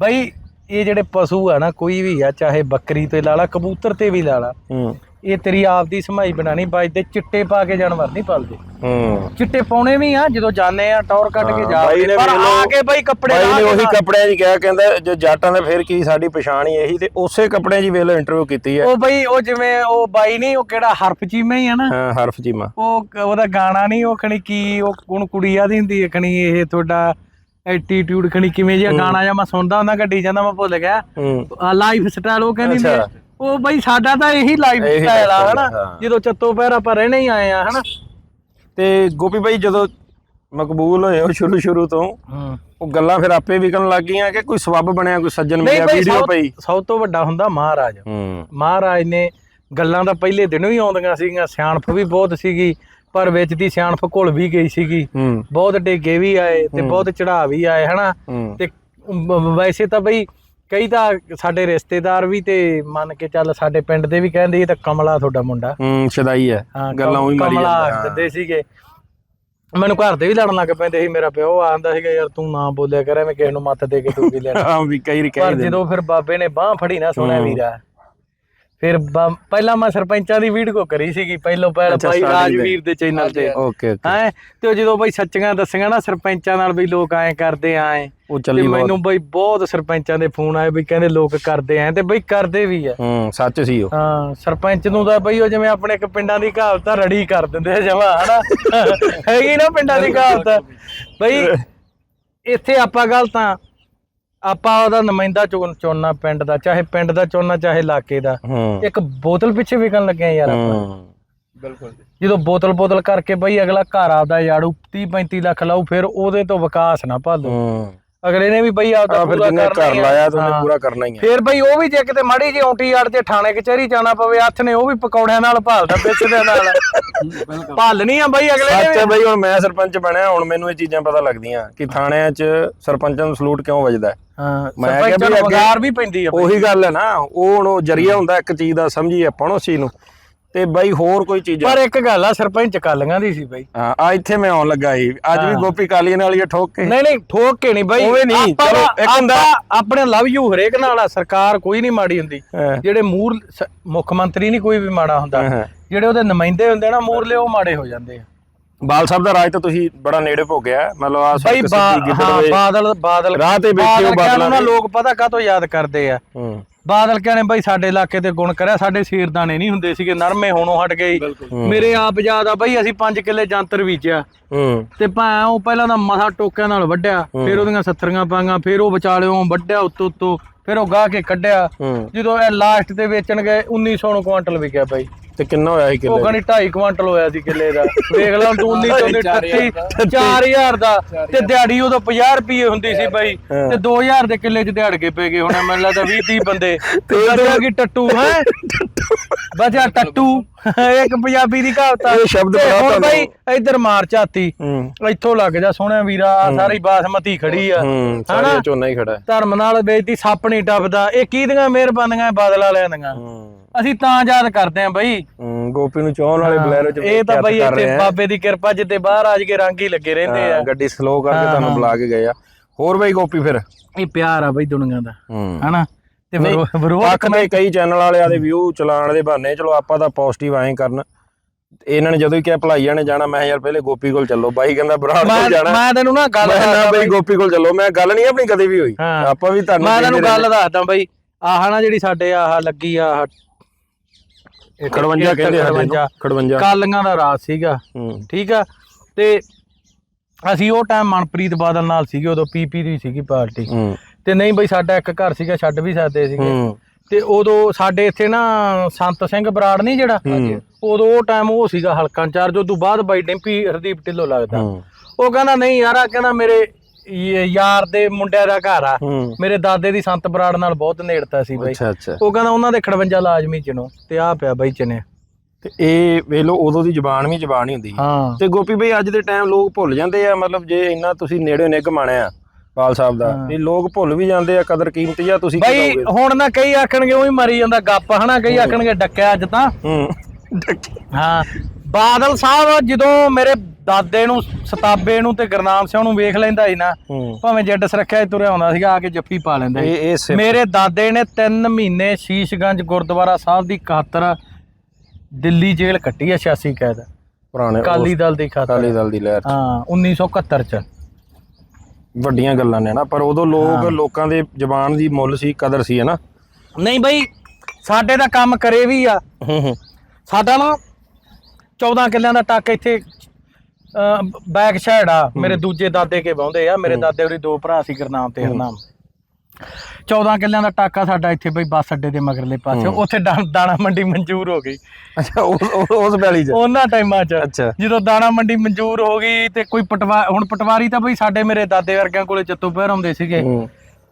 ਬਈ ਇਹ ਜਿਹੜੇ ਪਸ਼ੂ ਆ ਨਾ ਕੋਈ ਵੀ ਆ ਚਾਹੇ ਬੱਕਰੀ ਤੇ ਲਾ ਲਾ ਕਬੂਤਰ ਤੇ ਵੀ ਲਾ ਲਾ ਹੂੰ। ਇਹ ਤੇਰੀ ਆਪਦੀ ਸਮਾਈ ਬਣਾਣੀ ਬਾਜਦੇ ਚਿੱਟੇ ਪਾ ਕੇ ਜਾਨਵਰ ਨਹੀਂ ਪਾਲਦੇ। ਹੂੰ। ਚਿੱਟੇ ਪਾਉਣੇ ਵੀ ਆ ਜਦੋਂ ਜਾਂਦੇ ਆ ਟੌਰ ਕੱਟ ਕੇ ਹਾਂ, ਜਾ ਬਾਈ ਨੇ ਪਰ ਆ ਕੇ ਬਾਈ ਕੱਪੜੇ ਲਾ ਕੇ ਉਹੀ ਕੱਪੜਿਆਂ 'ਚ ਕਿਹਾ ਕਹਿੰਦਾ ਜੋ ਜਾਟਾਂ ਦਾ ਫਿਰ ਕੀ ਸਾਡੀ ਪਛਾਣ ਹੀ ਇਹੀ ਤੇ ਉਸੇ ਕੱਪੜਿਆਂ 'ਚ ਵੇਖ ਲਓ ਇੰਟਰਵਿਊ ਕੀਤੀ ਹੈ। ਉਹ ਬਈ ਉਹ ਜਿਵੇਂ ਉਹ ਬਾਈ ਨਹੀਂ ਉਹ ਕਿਹੜਾ ਹਰਫ ਚੀਮੇ ਹੀ ਆ ਨਾ। ਹਾਂ ਹਰਫ ਚੀਮਾ। ਉਹ ਉਹਦਾ ਗਾਣਾ ਨਹੀਂ ਉਹ ਖਣੀ ਕੀ ਉਹ ਕੋਣ ਕੁੜੀ ਆਦੀ ਹੁੰਦੀ ਹੈ ਖਣੀ ਇਹ ਤੁਹਾਡਾ ਐਟੀਟਿਊਡ ਖਣੀ ਕਿਵੇਂ ਜਿਹਾ ਗਾਣਾ ਜਾਂ ਮੈਂ ਸੁਣਦਾ ਹੁੰਦਾ ਗੱਡੀ ਜਾਂਦਾ ਮੈਂ ਭੁੱਲ ਗਿਆ। ਲਾਈਫ ਸਟਾਈਲ ਉਹ ਕਹਿੰਦੀ। ਅੱਛਾ। ਉਹ ਬਈ ਸਾਡਾ ਤਾਂ ਇਹੀ ਲਾਈਫ ਸਟਾਈਲ ਆ ਹਨਾ। ਜਦੋਂ ਚੱਤੋ ਪੈਰ ਆਪਾਂ ਰਹਿਣੇ ਹੀ ਆਏ ਆ ਹਨਾ? ਤੇ ਗੋਪੀ ਬਾਈ ਜਦੋਂ ਮਕਬੂਲ ਹੋਏ ਉਹ ਸ਼ੁਰੂ ਸ਼ੁਰੂ ਤੋਂ ਉਹ ਗੱਲਾਂ ਫਿਰ ਆਪੇ ਵਿਕਣ ਲੱਗ ਗਈਆਂ ਕਿ ਕੋਈ ਸਬੱਬ ਬਣਿਆ ਕੋਈ ਸੱਜਣ ਮਿਲਿਆ ਵੀਡੀਓ ਪਈ। ਸਭ ਤੋਂ ਵੱਡਾ ਹੁੰਦਾ ਮਹਾਰਾਜ। ਮਹਾਰਾਜ ਨੇ ਗੱਲਾਂ ਤਾਂ ਪਹਿਲੇ ਦਿਨੋਂ ਹੀ ਆਉਂਦੀਆਂ ਸੀਗੀਆਂ ਸਿਆਣਪ ਵੀ ਬਹੁਤ ਸੀਗੀ। ਪਰ ਵਿੱਚ ਦੀ ਸਿਆਣਪ ਘੁਲ ਵੀ ਗਈ ਸੀਗੀ। ਬਹੁਤ ਡੇਗੇ ਵੀ ਆਏ ਤੇ ਬਹੁਤ ਚੜਾ ਵੀ ਆਏ ਹਨਾ? ਤੇ ਵੈਸੇ ਤਾਂ ਬਈ ਕਈ ਤਾਂ ਸਾਡੇ ਰਿਸ਼ਤੇਦਾਰ ਵੀ ਤੇ ਮੰਨ ਕੇ ਚੱਲ ਸਾਡੇ ਪਿੰਡ ਦੇ ਵੀ ਕਹਿੰਦੇ ਇਹ ਤਾਂ ਕਮਲਾ ਤੁਹਾਡਾ ਮੁੰਡਾ। ਹੂੰ ਸ਼ਦਾਈ ਹੈ। ਗੱਲਾਂ ਉਹੀ ਮਾਰੀ ਕਮਲਾ ਜਾਂਦਾ। ਦਿੰਦੇ ਸੀਗੇ। ਮੈਨੂੰ ਘਰ ਦੇ ਵੀ ਲੜਨ ਲੱਗ ਪੈਂਦੇ ਸੀ ਮੇਰਾ ਪਿਓ ਆਂਦਾ ਸੀਗਾ ਯਾਰ ਤੂੰ ਨਾ ਬੋਲਿਆ ਕਰ ਐਵੇਂ ਕਿਸੇ ਨੂੰ ਮੱਤ ਦੇ ਕੇ ਤੂੰ ਵੀ ਲੈਣਾ ਹਾਂ ਵੀ ਕਈ ਪਰ ਦਿੰਦੇ। ਜਦੋਂ ਫਿਰ ਬਾਬੇ ਨੇ ਬਾਹ ਫੜੀ ਨਾ ਸੋਹਣਾ ਵੀਰਾ। ਫਿਰ ਬਾ- ਪਹਿਲਾਂ ਮੈਂ ਸਰਪੰਚਾਂ ਦੀ ਵੀਡੀਓ ਕਰੀ ਸੀਗੀ ਪਹਿਲੋਂ ਪਹਿਲ ਅੱਛਾ, ਬਾਈ starting ਤੇ। ਰਾਜਵੀਰ ਦੇ ਚੈਨਲ ਤੇ। Okay okay. ਹੈ? ਤੇ ਉਹ ਜਦੋਂ ਬਈ ਸੱਚੀਆਂ ਦੱਸੀਆਂ ਨਾ ਸਰਪੰਚਾਂ ਨਾਲ ਵੀ ਲੋਕ ਐਂ ਕਰਦੇ ਆਏ ਉਹ ਤੇ ਚੱਲੀ ਬਹੁਤ। ਮੈਨੂੰ ਬਈ ਬਹੁਤ ਸਰਪੰਚਾਂ ਦੇ ਫੋਨ ਆਏ ਬਈ ਕਹਿੰਦੇ ਲੋਕ ਕਰਦੇ ਆਂ ਤੇ ਬਈ ਕਰਦੇ ਵੀ ਆ। ਹੂੰ ਸੱਚ ਸੀ ਉਹ। ਹਾਂ ਸਰਪੰਚ ਨੂੰ ਤਾਂ ਬਈ ਉਹ ਜਿਵੇਂ ਆਪਣੇ ਇੱਕ ਪਿੰਡਾਂ ਦੀ ਕਹਾਵਤ ਆ ਰੜੀ ਕਰ ਦਿੰਦੇ ਆ ਜਮਾ ਹਨਾ? ਹੈਗੀ ਨਾ ਪਿੰਡਾਂ ਦੀ ਕਹਾਵਤ। ਬਈ ਇੱਥੇ ਆਪਾਂ ਗੱਲ ਤਾਂ ਆਪਾਂ ਉਹਦਾ ਨੁਮਾਇੰਦਾ ਚੁਣ ਚੁਣਨਾ ਪਿੰਡ ਦਾ ਚਾਹੇ ਪਿੰਡ ਦਾ ਚੁਣਨਾ ਚਾਹੇ ਇਲਾਕੇ ਦਾ। ਹੂੰ। ਇੱਕ ਬੋਤਲ ਪਿੱਛੇ ਵਿਕਣ ਲੱਗੇ ਆ ਯਾਰ ਆਪਾਂ। ਹੂੰ। ਬਿਲਕੁਲ ਜਦੋਂ ਬੋਤਲ ਬੋਤਲ ਕਰਕੇ ਬਈ ਅਗਲਾ ਘਰ ਆਪਦਾ ਯਾੜੂ 30 35 ਲੱਖ ਲਾਊ ਫਿਰ ਉਹਦੇ ਤੋਂ ਵਿਕਾਸ ਨਾ ਭਾਲੋ। ਹੂੰ। ਅਗਲੇ ਨੇ ਵੀ ਬਈ ਆਪਦਾ ਆ ਫਿਰ ਪੂਰਾ ਜਿੰਨੇ ਕਰਨਾ ਘਰ ਹੀ ਆ। ਲਾਇਆ ਤੂੰ ਹਾਂ। ਪੂਰਾ ਕਰਨਾ ਹੀ ਹੈ ਫਿਰ ਬਈ ਉਹ ਵੀ ਜੇ ਕਿਤੇ ਮਾੜੀ ਜੀ ਔਂਟੀ ਆੜ ਤੇ ਥਾਣੇ ਕਚਹਿਰੀ ਜਾਣਾ ਪਵੇ ਹੱਥ ਨੇ ਉਹ ਵੀ ਪਕੌੜਿਆਂ ਨਾਲ ਭਾਲਦਾ ਵਿੱਚ ਦੇ ਨਾਲ ਭਾਲਣੀ ਆ ਬਈ ਅਗਲੇ ਨੇ ਸੱਚ ਵੀ ਬਈ ਹੁਣ ਮੈਂ ਸਰਪੰਚ ਬਣਿਆ ਹੁਣ ਮੈਨੂੰ ਇਹ ਚੀਜ਼ਾਂ ਪਤਾ ਲੱਗਦੀਆਂ ਕਿ ਥਾਣਿਆਂ 'ਚ ਸਰਪੰਚਾਂ ਨੂੰ ਸਲੂਟ ਕਿਉਂ ਵੱਜਦਾ ਹੈ। ਹਾਂ ਮੈਂ ਕਿਹਾ ਸਰਪੰਚਾਂ ਵੀ ਨੂੰ ਅੱਗੇ- ਵਗਾਰ ਵੀ ਪੈਂਦੀ ਆ ਬਈ। ਉਹੀ ਗੱਲ ਹੈ ਨਾ ਉਹ ਹੁਣ ਉਹ ਜਰੀਆ ਹੁੰਦਾ ਇੱਕ ਚੀਜ਼ ਦਾ ਸਮਝੀਏ ਆਪਾਂ ਨੂੰ ਉਸ ਚੀਜ਼ ਨੂੰ ਤੇ ਬਈ ਹੋਰ ਕੋਈ ਚੀਜ਼ ਪਰ ਇੱਕ ਗੱਲ ਆ ਸਰਪੰਚ ਕਾਲੀਆਂ ਦੀ ਸੀ ਬਈ। ਹਾਂ ਆ ਇੱਥੇ ਮੈਂ ਆਉਣ ਲੱਗਾ ਸੀ। ਅੱਜ ਵੀ ਗੋਪੀ ਕਾਲੀਆਂ ਨਾਲ ਹੀ ਠੋਕ ਕੇ। ਨਹੀਂ ਨਹੀਂ ਠੋਕ ਕੇ ਨਹੀਂ ਬਈ। ਉਵੇਂ ਨਹੀਂ, ਚਲੋ ਇੱਕ ਹੁੰਦਾ- ਆਪਾਂ ਆਪਣੇ ਲਵ ਯੂ ਹਰੇਕ ਨਾਲ ਆ ਸਰਕਾਰ ਕੋਈ ਨਹੀਂ ਮਾੜੀ ਹੁੰਦੀ। ਜਿਹੜੇ ਮੂਰ ਮੁੱਖ ਮੰਤਰੀ ਨਹੀਂ ਕੋਈ ਵੀ ਮਾੜਾ ਹੁੰਦਾ। ਜਿਹੜੇ ਉਹਦੇ ਨੁਮਾਇੰਦੇ ਹੁੰਦੇ ਨਾ ਮੂਰਲੇ ਉਹ ਮਾੜੇ ਹੋ ਜਾਂਦੇ ਆ। ਬਾਲ ਸਾਹਿਬ ਦਾ ਰਾਜ ਤਾਂ ਤੁਸੀਂ ਬੜਾ ਨੇੜੇ ਭੋਗਿਆ। ਮਤਲਬ ਆ ਬਾ- ਹਾਂ ਬਾਦਲ ਬਾਦਲ ਰਾਹ ਤੇ ਬੈਠੇ ਹੋ ਬਾਦਲ ਨੂੰ। ਲੋਕ ਪਤਾ ਕਾਹਤੋਂ ਯਾਦ ਕਰਦੇ ਆ। ਬਾਦਲ ਕਹਿੰਦੇ ਬਈ ਸਾਡੇ ਇਲਾਕੇ ਤੇ ਗੁਣ ਕਰਿਆ ਸਾਡੇ ਸ਼ੇਰਦਾਨੇ ਨਹੀਂ ਹੁੰਦੇ ਸੀਗੇ ਨਰਮੇ ਹੋਣੋਂ ਹਟ ਗਏ। ਮੇਰੇ ਆਪ ਯਾਦ ਆ ਬਈ ਅਸੀਂ 5 ਕਿੱਲੇ ਜੰਤਰ ਬੀਜਿਆ। ਹੂੰ। ਤੇ ਭਾਂ ਉਹ ਪਹਿਲਾਂ ਤਾਂ ਮਸਾ ਟੋਕਿਆਂ ਨਾਲ ਵੱਢਿਆ ਫਿਰ ਉਹਦੀਆਂ ਸੱਥਰੀਆਂ ਪਾਈਆਂ ਫਿਰ ਉਹ ਵਿਚਾਲਿਓਂ ਵੱਢਿਆ ਉੱਤੋਂ ਉੱਤੋਂ ਫਿਰ ਉਹ ਗਾਹ ਕੇ ਕੱਢਿਆ। ਜਦੋਂ ਇਹ ਲਾਸਟ ਤੇ ਵੇਚਣ ਗਏ 1900 ਨੂੰ ਕੁਆਂਟਲ ਵਿਕਿਆ ਬਾਈ। ਤੇ ਕਿੰਨਾ ਹੋਇਆ ਸੀ ਉਹ ਕਿੱਲੇ ਕਣੀ 2.5 ਕੁਆਂਟਲ ਹੋਇਆ ਸੀ ਕਿੱਲੇ ਦਾ। ਵੇਖ ਲਾ ਤੂੰ 1900 ਦੇ। 38 4000 ਦਾ। ਤੇ ਦਿਹਾੜੀ ਉਦੋਂ 50 ਰੁਪਏ ਹੁੰਦੀ ਸੀ ਬਾਈ। ਹਾਂ। ਤੇ 2000 ਦੇ ਕਿੱਲੇ 'ਚ ਦਿਹਾੜ ਕੇ ਪੈ ਗਏ ਹੁਣ ਮੈਨੂੰ ਲੱਗਦਾ 20 30 ਬੰਦੇ। ਤੇ ਬਚਿਆ ਕੀ ਟੱਟੂ ਹੈ? ਬਚਿਆ ਟੱਟੂ। ਇੱਕ ਪੰਜਾਬੀ ਦੀ ਕਹਾਵਤ ਆ। ਇਹ ਸ਼ਬਦ ਤੇ ਬੜਾ ਹੁਣ ਤੁਹਾਨੂੰ- ਬਾਈ ਇੱਧਰ ਮਾਰ ਝਾਤੀ। ਹੂੰ। ਇੱਥੋਂ ਲੱਗ ਜਾ ਸੋਹਣਿਆ ਵੀਰਾ ਆਹ ਸਾਰੀ ਬਾਸਮਤੀ ਖੜੀ ਆ। ਹੂੰ ਸਾਰੇ? ਝੋਨਾ ਹੀ ਖੜਾ। ਹੈ ਧਰਮ ਨਾਲ ਬੇਇੱਜ਼ਤੀ ਸੱਪ ਨਹੀਂ ਟੱਪਦਾ। ਇਹ ਕਿਹਦੀਆਂ ਮਿਹਰਬਾਨੀਆਂ ਇਹ ਬਾਦਲ ਵਾਲਿਆਂ ਦੀਆਂ। ਹੂੰ। ਅਸੀਂ ਤਾਂ ਯਾਦ ਕਰਦੇ ਆਂ ਬਈ। ਹੂੰ ਗੋਪੀ ਨੂੰ ਚਾਹਣ ਵਾਲੇ ਬਲੈਰੋ ਚ ਇਹ ਤਾਂ ਬਈ ਇੱਥੇ। ਬਾਬੇ ਦੀ ਕਿਰਪਾ ਜਿੱਤੇ ਬਾਹਰ ਆਜ ਕੇ ਰੰਗ ਹੀ ਲੱਗੇ ਰਹਿੰਦੇ ਆ। ਗੱਡੀ ਸਲੋ ਕਰਕੇ ਤੁਹਾਨੂੰ ਬੁਲਾ ਕੇ ਗਏ ਆ। ਹੋਰ ਬਈ ਗੋਪੀ ਫਿਰ? ਇਹ ਪਿਆਰ ਆ ਬਈ ਦੁਨੀਆ ਦਾ ਹੂੰ। ਹਨਾ? ਤੇ ਵਿਰੋ- ਵਿਰੋਧ ਪੱਖ ਦੇ ਕਈ ਚੈਨਲ ਵਾਲਿਆਂ ਦੇ ਵਿਊ ਚਲਾਉਣ ਦੇ ਬਹਾਨੇ ਚਲੋ ਆਪਾਂ ਤਾਂ ਪੋਜ਼ਿਟਿਵ ਐਂ ਕਰਨ। ਇਹਨਾਂ ਨੇ ਜਦੋਂ ਹੀ ਕਿਹਾ ਭਲਾਈਆਂ ਨੇ ਜਾਣਾ ਮੈਂ ਕਿਹਾ ਯਾਰ ਪਹਿਲੇ ਗੋਪੀ ਕੋਲ ਚੱਲੋ। ਬਾਈ ਕਹਿੰਦਾ ਬਰਾੜ ਮੈਂ ਕੋਲ ਜਾਣਾ। ਮੈਂ ਤੈਨੂੰ ਨਾ ਗੱਲ ਮੈਂ ਨਾ ਦੱਸਦਾ ਬਈ ਬਈ। ਗੋਪੀ ਕੋਲ ਚੱਲੋ। ਮੈਂ ਗੱਲ ਨਹੀਂ ਆਪਣੀ ਕਦੇ ਵੀ ਹੋਈ। ਹਾਂ। ਆਪਾਂ ਵੀ ਤੁਹਾਨੂੰ ਮੈਂ ਤੈਨੂੰ ਗੱਲ ਦੱਸਦਾ ਬਈ ਆਹ ਨਾ ਜਿਹੜੀ ਸਾਡੇ ਆਹ ਲੱਗੀ ਆ ਆਹ ਕਹਿੰਦੇ ਕਾਲੀਆਂ ਦਾ ਰਾਜ ਸੀਗਾ। ਠੀਕ ਆ? ਤੇ ਅਸੀਂ ਉਹ ਟਾਈਮ ਮਨਪ੍ਰੀਤ ਬਾਦਲ ਨਾਲ ਸੀਗੇ ਉਦੋਂ ਪੀਪੀ ਦੀ ਸੀਗੀ ਪਾਰਟੀ। ਤੇ ਨਹੀਂ ਬਈ ਸਾਡਾ ਇੱਕ ਘਰ ਸੀਗਾ ਛੱਡ ਵੀ ਸਕਦੇ ਸੀਗੇ। ਤੇ ਉਦੋਂ ਸਾਡੇ ਇੱਥੇ ਨਾ ਸੰਤ ਸਿੰਘ ਬਰਾੜ ਨਹੀਂ ਜਿਹੜਾ। ਉਦੋਂ ਉਹ ਟਾਈਮ ਉਹ ਸੀਗਾ ਹਲਕਾ ਇੰਚਾਰਜ ਤੋਂ ਬਾਅਦ ਬਾਈ ਡਿੰਪੀ ਹਰਦੀਪ ਢਿੱਲੋਂ ਲੱਗਦਾ। ਉਹ ਕਹਿੰਦਾ ਨਹੀਂ ਯਾਰ ਆ ਕਹਿੰਦਾ ਮੇਰੇ ਯਾਰ ਦੇ ਮੁੰਡਿਆਂ ਦਾ ਘਰ ਆ। ਹੂੰ। ਮੇਰੇ ਦਾਦੇ ਦੀ ਸੰਤ ਬਰਾੜ ਨਾਲ ਬਹੁਤ ਨੇੜਤਾ ਸੀ ਬਾਈ। ਅੱਛਾ ਅੱਛਾ। ਉਹ ਕਹਿੰਦਾ ਉਹਨਾਂ ਦੇ 58 ਲਾਜ਼ਮੀ ਚਨੋ ਤੇ ਆ ਪਿਆ ਬਾਈ ਚਨੇ ਤੇ ਇਹ ਵੇਖ ਲਓ ਉਦੋਂ ਦੀ ਜ਼ਬਾਨ ਵੀ ਜ਼ਬਾਨ ਹੀ ਹੁੰਦੀ ਸੀ। ਹਾਂ। ਤੇ ਗੋਪੀ ਬਈ ਅੱਜ ਦੇ ਟਾਈਮ ਲੋਕ ਭੁੱਲ ਜਾਂਦੇ ਆ ਮਤਲਬ ਜੇ ਇੰਨਾ ਤੁਸੀਂ ਨੇੜੇ ਨਿੱਘ ਮਾਣਿਆ ਪਾਲ ਸਾਹਿਬ ਦਾ ਇਹ ਲੋਕ ਭੁੱਲ ਵੀ ਜਾਂਦੇ ਆ ਕਦਰ ਕੀਮਤ ਜਾਂ ਤੁਸੀਂ ਕੀ ਬਾਈ ਕਹੋਗੇ? ਹੁਣ ਨਾ ਕਈ ਆਖਣਗੇ ਉਹੀ ਮਰੀ ਜਾਂਦਾ ਗੱਪ ਹਨਾ? ਕਈ ਆਖਣਗੇ ਡੱਕਿਆ ਅੱਜ ਤਾਂ। ਹੂੰ। ਹਾਂ। ਬਾਦਲ ਸਾਹਿਬ ਜਦੋਂ ਮੇਰੇ ਦਾਦੇ ਨੂੰ ਸਤਾਬੇ ਨੂੰ ਤੇ ਗੁਰਨਾਮ ਸਿੰਘ ਨੂੰ ਵੇਖ ਲੈਂਦਾ ਸੀ ਨਾ ਭਾਵੇਂ ਜੱਟ ਸੁਰੱਖਿਆ ਤੁਰਿਆ ਆਉਂਦਾ ਸੀਗਾ ਆ ਕੇ ਜੱਫੀ ਪਾ ਲੈਂਦਾ ਸੀ। ਮੇਰੇ ਦਾਦੇ ਨੇ 3 ਮਹੀਨੇ ਸ਼ੀਸ਼ਗੰਜ ਗੁਰਦੁਆਰਾ ਸਾਹਿਬ ਦੀ ਖਾਤਰ ਦਿੱਲੀ ਜੇਲ੍ਹ ਕੱਟੀ ਆ 86 ਕੈਦ। ਪੁਰਾਣੇ ਅਕਾਲੀ ਦਲ ਦੀ ਖਾਤਰ। ਅਕਾਲੀ ਦਲ ਦੀ ਲਹਿਰ। ਹਾਂ 1971 ਚ। ਵੱਡੀਆਂ ਗੱਲਾਂ ਨੇ ਨਾ ਪਰ ਉਦੋਂ ਲੋਕ ਲੋਕਾਂ ਦੇ ਜ਼ਬਾਨ ਦੀ ਮੁੱਲ ਸੀ ਕਦਰ ਸੀ ਹਨਾ? ਨਹੀਂ ਬਈ ਸਾਡੇ ਦਾ ਕੰਮ ਕਰੇ ਵੀ ਆ। ਹੂੰ ਹੂੰ। ਸਾਡਾ ਨਾ 14 ਕਿੱਲਿਆਂ ਦਾ ਟੱਕ ਇੱਥੇ ਬੈਕ ਸਾਈਡ ਆ ਮੇਰੇ ਦੂਜੇ ਦਾਦੇ ਕੇ ਵਾਉਂਦੇ ਆ ਮੇਰੇ ਦਾਦੇ ਹੋਰੀ ਦੋ ਭਰਾ ਸੀ ਗੁਰਨਾਮ ਤੇ ਹਰਨਾਮ। 14 ਕਿੱਲਿਆਂ ਦਾ ਟਾਕਾ ਸਾਡਾ ਇੱਥੇ ਬਈ ਬੱਸ ਅੱਡੇ ਦੇ ਮਗਰਲੇ ਪਾਸੇ ਉੱਥੇ ਦਾਣਾ ਮੰਡੀ ਮਨਜ਼ੂਰ ਹੋ ਗਈ। ਅੱਛਾ ਉਸ ਬੈਲੀ 'ਚ? ਉਹਨਾਂ ਟਾਈਮਾਂ 'ਚ। ਜਦੋਂ ਦਾਣਾ ਮੰਡੀ ਮਨਜ਼ੂਰ ਹੋ ਗਈ ਤੇ ਕੋਈ ਪਟਵਾ ਹੁਣ ਪਟਵਾਰੀ ਤਾਂ ਬਈ ਸਾਡੇ ਮੇਰੇ ਦਾਦੇ ਵਰਗਿਆਂ ਕੋਲੇ ਚੱਤੋ ਪਹਿਰ ਆਉਂਦੇ ਸੀਗੇ।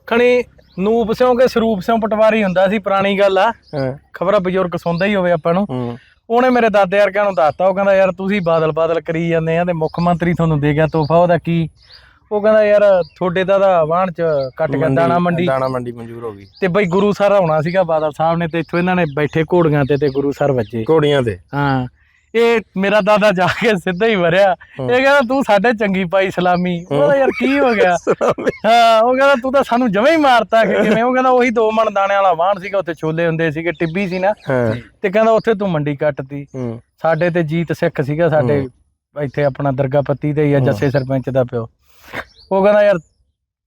ਖਣੀ ਨੂਪ ਸਿਉਂ ਕੇ ਸਰੂਪ ਸਿਉਂ ਪਟਵਾਰੀ ਹੁੰਦਾ ਸੀ ਪੁਰਾਣੀ ਗੱਲ ਆ। ਖਬਰ ਬਜ਼ੁਰਗ ਸੁਣਦਾ ਹੀ ਹੋਵੇ ਆਪਾਂ ਨੂੰ। ਉਹਨੇ ਮੇਰੇ ਦਾਦੇ ਵਰਗਿਆਂ ਨੂੰ ਦੱਸਤਾ ਉਹ ਕਹਿੰਦਾ ਯਾਰ ਤੁਸੀਂ ਬਾਦਲ ਬਾਦਲ ਕਰੀ ਜਾਂਦੇ ਆ ਤੇ ਮੁੱਖ ਮੰਤਰੀ ਤੁਹਾਨੂੰ ਦੇ ਗਿਆ ਤੋਹਫਾ ਉਹਦਾ ਕੀ? ਉਹ ਕਹਿੰਦਾ ਯਾਰ ਤੁਹਾਡੇ ਦਾ ਦਾ ਵਾਹਣ ਚ ਕੱਟ ਗਿਆ ਦਾਣਾ ਮੰਡੀ। ਦਾਣਾ ਮੰਡੀ ਮਨਜ਼ੂਰ ਹੋ ਗਈ। ਤੇ ਬਈ ਗੁਰੂ ਸਰ ਆਉਣਾ ਸੀਗਾ ਬਾਦਲ ਸਾਹਿਬ ਨੇ ਤੇ ਇੱਥੋਂ ਇਹਨਾਂ ਨੇ ਬੈਠੇ ਘੋੜੀਆਂ ਤੇ ਤੇ ਗੁਰੂ ਸਰ ਵੱਜੇ। ਘੋੜੀਆਂ ਤੇ? ਹਾਂ। ਇਹ ਮੇਰਾ ਦਾਦਾ ਜਾ ਕੇ ਸਿੱਧਾ ਹੀ ਵਰਿਆ ਇਹ ਕਹਿੰਦਾ ਤੂੰ ਸਾਡੇ ਚੰਗੀ ਪਾਈ ਸਲਾਮੀ। ਉਹਦਾ ਯਾਰ ਕੀ ਹੋ ਗਿਆ? ਹਾਂ ਉਹ ਕਹਿੰਦਾ ਤੂੰ ਤਾਂ ਸਾਨੂੰ ਜਮੇ ਹੀ ਮਾਰਤਾ ਕਿ ਕਿਵੇਂ? ਉਹ ਕਹਿੰਦਾ ਉਹੀ ਦੋ ਮਣ ਦਾਣੇ ਵਾਲਾ ਵਾਹਣ ਸੀਗਾ ਉੱਥੇ ਛੋਲੇ ਹੁੰਦੇ ਸੀਗੇ ਟਿੱਬੀ ਸੀ ਨਾ। ਤੇ ਕਹਿੰਦਾ ਉੱਥੇ ਤੂੰ ਮੰਡੀ ਕੱਟਤੀ। ਹੂੰ। ਸਾਡੇ ਤੇ ਜੀਤ ਸਿੱਖ ਸੀਗਾ ਸਾਡੇ ਇੱਥੇ ਆਪਣਾ ਦਰਗਾ ਪੱਤੀ ਤੇ ਹੀ ਆ ਜੱਸੇ ਸਰਪੰਚ ਦਾ ਪਿਓ। ਉਹ ਕਹਿੰਦਾ ਯਾਰ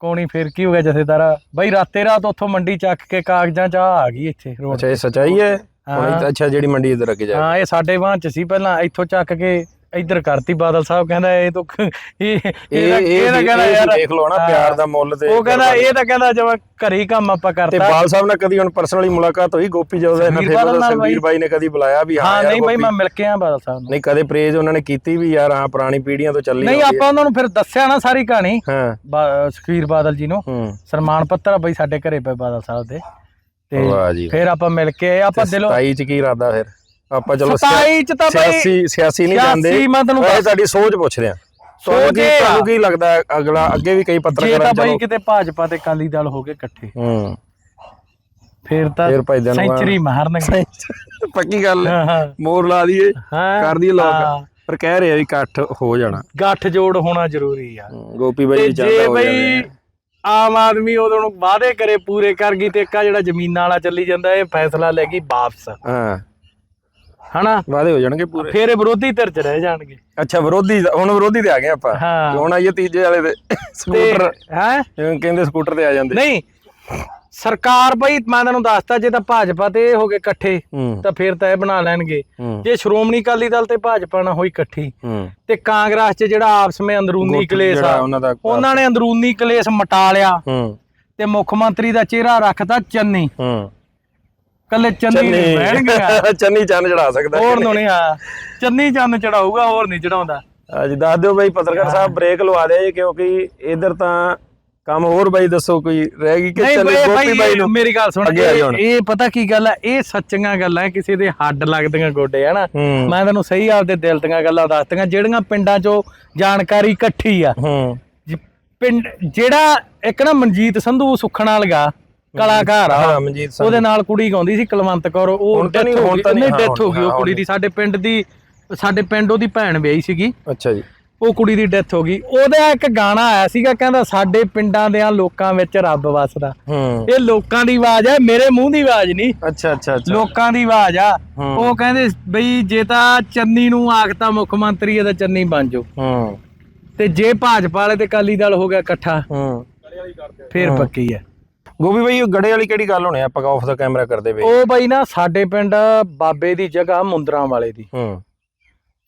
ਕੋਣੀ ਫੇਰ ਕੀ ਹੋ ਗਿਆ ਜਥੇਦਾਰਾ ਬਈ ਰਾਤੇ ਰਾਤ ਉੱਥੋਂ ਮੰਡੀ ਚੱਕ ਕੇ ਕਾਗਜ਼ਾਂ ਚ ਆ ਗਈ ਇੱਥੇ ਰੋਡ ਅੱਛਾ ਇਹ ਸਚਾਈ ਹੈ? ਹਾਂ। ਅੱਛਾ ਜਿਹੜੀ ਮੰਡੀ ਇਧਰ ਅੱਗੇ ਜਾ ਹਾਂ ਇਹ ਸਾਡੇ ਵਾਂ ਚ ਸੀ ਪਹਿਲਾਂ ਇੱਥੋਂ ਚੱਕ ਕੇ ਇੱਧਰ ਕਰਤੀ ਬਾਦਲ ਸਾਹਿਬ ਕਹਿੰਦਾ ਇਹ ਤਾਂ ਇਹ ਇਹ ਵੀ- ਕਹਿੰਦਾ ਯਾਰ ਦੇਖ ਲਓ ਨਾ। ਪਿਆਰ ਦਾ ਮੁੱਲ ਤੇ ਉਹ ਕਹਿੰਦਾ ਇਹ ਤਾਂ ਕਹਿੰਦਾ ਜਿਵੇਂ ਘਰੇ ਕੰਮ ਆਪਾਂ ਤੇ ਕਰਤਾ ਬਾਲ ਸਾਹਿਬ ਨਾਲ ਕਦੀ ਹੁਣ ਪਰਸਨਲੀ ਮੁਲਾਕਾਤ ਹੋਈ? ਗੋਪੀ ਜੋਦ ਦਾ ਬਾਦਲ ਫੇਰ ਸੰਗੀਰ ਬਾਈ। ਨੇ ਕਦੀ ਬੁਲਾਇਆ ਵੀ ਹਾਂ ਨਹੀਂ ਬਈ ਮੈਂ ਮਿਲ ਕੇ ਆ ਬਾਦਲ ਸਾਹਿਬ ਨੂੰ। ਨਹੀਂ ਕਦੇ ਪ੍ਰੇਜ ਉਹਨਾਂ ਨੇ ਕੀਤੀ ਵੀ ਯਾਰ ਹਾਂ ਪੁਰਾਣੀ ਪੀੜ੍ਹੀਆਂ ਤੋਂ ਚੱਲੀ ਨਹੀਂ ਆਪਾਂ ਉਹਨਾਂ ਨੂੰ ਫਿਰ ਦੱਸਿਆ ਨਾ ਸਾਰੀ ਕਹਾਣੀ। ਹੈ। ਸੁਖਬੀਰ ਬਾਦਲ ਜੀ ਨੂੰ। ਸਨਮਾਨ ਪੱਤਰ ਆ ਬਈ ਸਾਡੇ ਘਰੇ ਪਏ ਬਾਦਲ ਸਾਹਿਬ ਦੇ। ਤੇ ਵਾਹ ਜੀ ਫਿਰ ਆਪਾਂ ਮਿਲ ਕੇ ਆਪਾਂ ਦਿਲੋਂ 27 ਚ ਕੀ ਇਰਾਦਾ ਫਿਰ? ਆਪਾਂ ਚਲੋ 27 ਚ ਤਾਂ ਬਈ ਸਿਆਸੀ ਸਿਆਸੀ ਨਹੀਂ ਜਾਂਦੇ। ਵੈਸੇ ਤੁਹਾਡੀ ਸੋਚ ਪੁੱਛ ਰਿਹਾ। ਸੋਚ ਕੀ ਇਹ। ਤੁਹਾਨੂੰ ਕੀ ਲੱਗਦਾ ਅਗਲਾ ਅੱਗੇ ਵੀ ਕਈ ਜੇ ਪੱਤਰਕਾਰ ਤਾਂ ਬਈ ਚਲੋ ਕਿਤੇ ਭਾਜਪਾ ਤੇ ਕਾਲੀ ਦਲ ਹੋ ਗਏ ਇਕੱਠੇ। ਹੂੰ। ਫਿਰ ਤਾਂ ਸੈਂਚਰੀ ਮਾਰਨਗੇ ਪੱਕੀ ਗੱਲ ਹੈ। ਮੋਰ ਲਾ ਦਈਏ। ਕਰ ਦਈਏ। ਲੋਕ। ਪਰ ਕਹਿ ਰਹੇ ਆ ਵੀ ਇਕੱਠ ਹੋ ਜਾਣਾ। ਗੱਠ ਜੋੜ ਹੋਣਾ ਜ਼ਰੂਰੀ ਆ। ਗੋਪੀ ਬਾਈ ਚਾਹੁੰਦਾ ਜੇ ਹੋ ਜਾਵੇ ਬਈ ਆਮ ਆਦਮੀ ਉਦੋਂ ਨੂੰ ਵਾਅਦੇ ਕਰੇ ਪੂਰੇ ਕਰ ਗਈ ਤੇ ਇੱਕਾ ਜਿਹੜਾ ਜ਼ਮੀਨਾਂ ਵਾਲਾ ਚੱਲੀ ਜਾਂਦਾ ਇਹ ਫੈਸਲਾ ਲੈ ਗਈ ਵਾਪਸ। ਹਾਂ। ਹਨਾ? ਵਾਦੇ ਹੋ ਜਾਣਗੇ ਪੂਰੇ। ਫਿਰ ਇਹ ਵਿਰੋਧੀ ਧਿਰ ਚ ਰਹਿ ਜਾਣਗੇ। ਅੱਛਾ ਵਿਰੋਧੀ ਹੁਣ ਵਿਰੋਧੀ ਤੇ ਆ ਗਏ ਆਪਾਂ। ਹਾਂ। ਹੁਣ ਆਈਏ ਤੀਜੇ ਵਾਲੇ ਤੇ। ਸਕੂਟਰ। ਹੈ? ਕਹਿੰਦੇ ਸਕੂਟਰ ਤੇ ਆ ਜਾਂਦੇ। ਨਹੀਂ। ਸਰਕਾਰ ਬਈ ਮੈਂ ਤੈਨੂੰ ਦੱਸਤਾ ਜੇ ਤਾਂ ਭਾਜਪਾ ਤੇ ਇਹ ਹੋ ਗਏ ਇਕੱਠੇ ਹੂੰ। ਤਾਂ ਫਿਰ ਤਾਂ ਇਹ ਬਣਾ ਲੈਣਗੇ। ਹੂੰ। ਜੇ ਸ਼੍ਰੋਮਣੀ ਅਕਾਲੀ ਦਲ ਤੇ ਭਾਜਪਾ ਨਾਲ ਹੋਈ ਇਕੱਠੀ ਹੂੰ। ਤੇ ਕਾਂਗਰਸ 'ਚ ਜਿਹੜਾ ਆਪਸ ਵਿੱਚ ਅੰਦਰੂਨੀ ਕਲੇਸ਼ ਆ ਉਹਨਾਂ ਦਾ ਨੇ ਅੰਦਰੂਨੀ ਕਲੇਸ਼ ਮਟਾ ਲਿਆ। ਹੂੰ। ਤੇ ਮੁੱਖ ਮੰਤਰੀ ਦਾ ਚਿਹਰਾ ਰੱਖਤਾ ਚੰਨੀ। ਹੂੰ। ਕੱਲੇ ਚੰਨੀ ਨਹੀਂ ਬਹਿਣਗੇ ਚੰਨੀ ਚੰਨ ਚੜਾ ਸਕਦਾ। ਹੋਰ ਨੂੰ ਨਹੀਂ ਆ। ਚੰਨੀ ਚੰਨ ਚੜਾਊਗਾ ਹੋਰ ਨਹੀਂ ਚੜਾਉਂਦਾ। ਅੱਜ ਦੱਸ ਦਿਓ ਬਾਈ ਪੱਤਰਕਾਰ ਸਾਹਿਬ ਬ੍ਰੇਕ ਲਵਾ ਦਿਆ ਜੀ ਕਿਉਂਕਿ ਇਧਰ ਤਾਂ ਕੰਮ ਹੋਰ ਬਾਈ ਦੱਸੋ ਕੋਈ ਰਹਿ ਗਈ ਕਿ ਚੱਲੇ ਗੋਪੀ ਬਾਈ ਨੂੰ? ਮੇਰੀ ਗੱਲ ਸੁਣ। ਇਹ ਪਤਾ ਕੀ ਗੱਲ ਹੈ ਇਹ ਸੱਚੀਆਂ ਗੱਲਾਂ ਕਿਸੇ ਦੇ ਹੱਡ ਲੱਗਦੀਆਂ ਗੋਡੇ ਹਨਾ? ਮੈਂ ਤੈਨੂੰ ਸਹੀ ਆਪਦੇ ਦਿਲ ਦੀਆਂ ਗੱਲਾਂ ਦੱਸਤੀਆਂ ਜਿਹੜੀਆਂ ਪਿੰਡਾਂ 'ਚੋਂ ਜਾਣਕਾਰੀ ਇਕੱਠੀ ਆ। ਪਿੰਡ ਜਿਹੜਾ ਇੱਕ ਨਾ ਮਨਜੀਤ ਸੰਧੂ ਸੁਖਣਾ ਲਗਾ ਕਲਾਕਾਰ ਆ ਉਹਦੇ ਨਾਲ ਕੁੜੀ ਗਾਉਂਦੀ ਸੀ ਕੁਲਵੰਤ ਕੌਰ ਉਹ ਹੁਣ ਤਾਂ ਨਹੀਂ- death ਹੋ ਹੁਣ ਗਈ ਡੈਥ ਹੋ ਗਈ ਉਹ ਕੁੜੀ ਦੀ ਸਾਡੇ ਪਿੰਡ ਦੀ ਸਾਡੇ ਪਿੰਡ ਉਹਦੀ ਭੈਣ ਵਿਆਹੀ ਸੀਗੀ। ਅੱਛਾ ਜੀ। ਉਹ ਕੁੜੀ ਦੀ ਡੈਥ ਹੋ ਗਈ। ਉਹਦਾ ਇੱਕ ਗਾਣਾ ਆਇਆ ਸੀਗਾ ਕਹਿੰਦਾ ਸਾਡੇ ਪਿੰਡਾਂ ਦੇ ਲੋਕਾਂ ਵਿੱਚ ਰੱਬ ਵਸਦਾ। ਹੂੰ। ਇਹ ਲੋਕਾਂ ਦੀ ਆਵਾਜ਼ ਹੈ ਮੇਰੇ ਮੂੰਹ ਦੀ ਆਵਾਜ਼ ਨਹੀਂ। ਅੱਛਾ ਅੱਛਾ ਅੱਛਾ। ਲੋਕਾਂ ਦੀ ਆਵਾਜ਼ ਆ। ਉਹ ਕਹਿੰਦੇ ਬਈ ਜੇ ਤਾਂ ਚੰਨੀ ਨੂੰ ਆਖਤਾ ਮੁੱਖ ਮੰਤਰੀ ਇਹਦਾ ਚੰਨੀ ਬਣ ਜਾਓ। ਹੂੰ। ਤੇ ਜੇ ਭਾਜਪਾ ਵਾਲੇ ਤੇ ਅਕਾਲੀ ਦਲ ਹੋ ਗਿਆ ਇਕੱਠਾ ਹੂੰ। ਫੇਰ ਪੱਕੀ ਹੈ ਗੋਪੀ ਬਾਈ ਉਹ ਗੜੇ ਵਾਲੀ ਕਿਹੜੀ ਗੱਲ ਹੋਣੀ ਆਪਾਂ ਆਫ ਦਾ ਕੈਮਰਾ ਕਰਦੇ ਵੇ। ਉਹ ਬਈ ਨਾ ਸਾਡੇ ਪਿੰਡ ਬਾਬੇ ਦੀ ਜਗ੍ਹਾ ਮੁੰਦਰਾਂ ਵਾਲੇ ਦੀ। ਹੂੰ।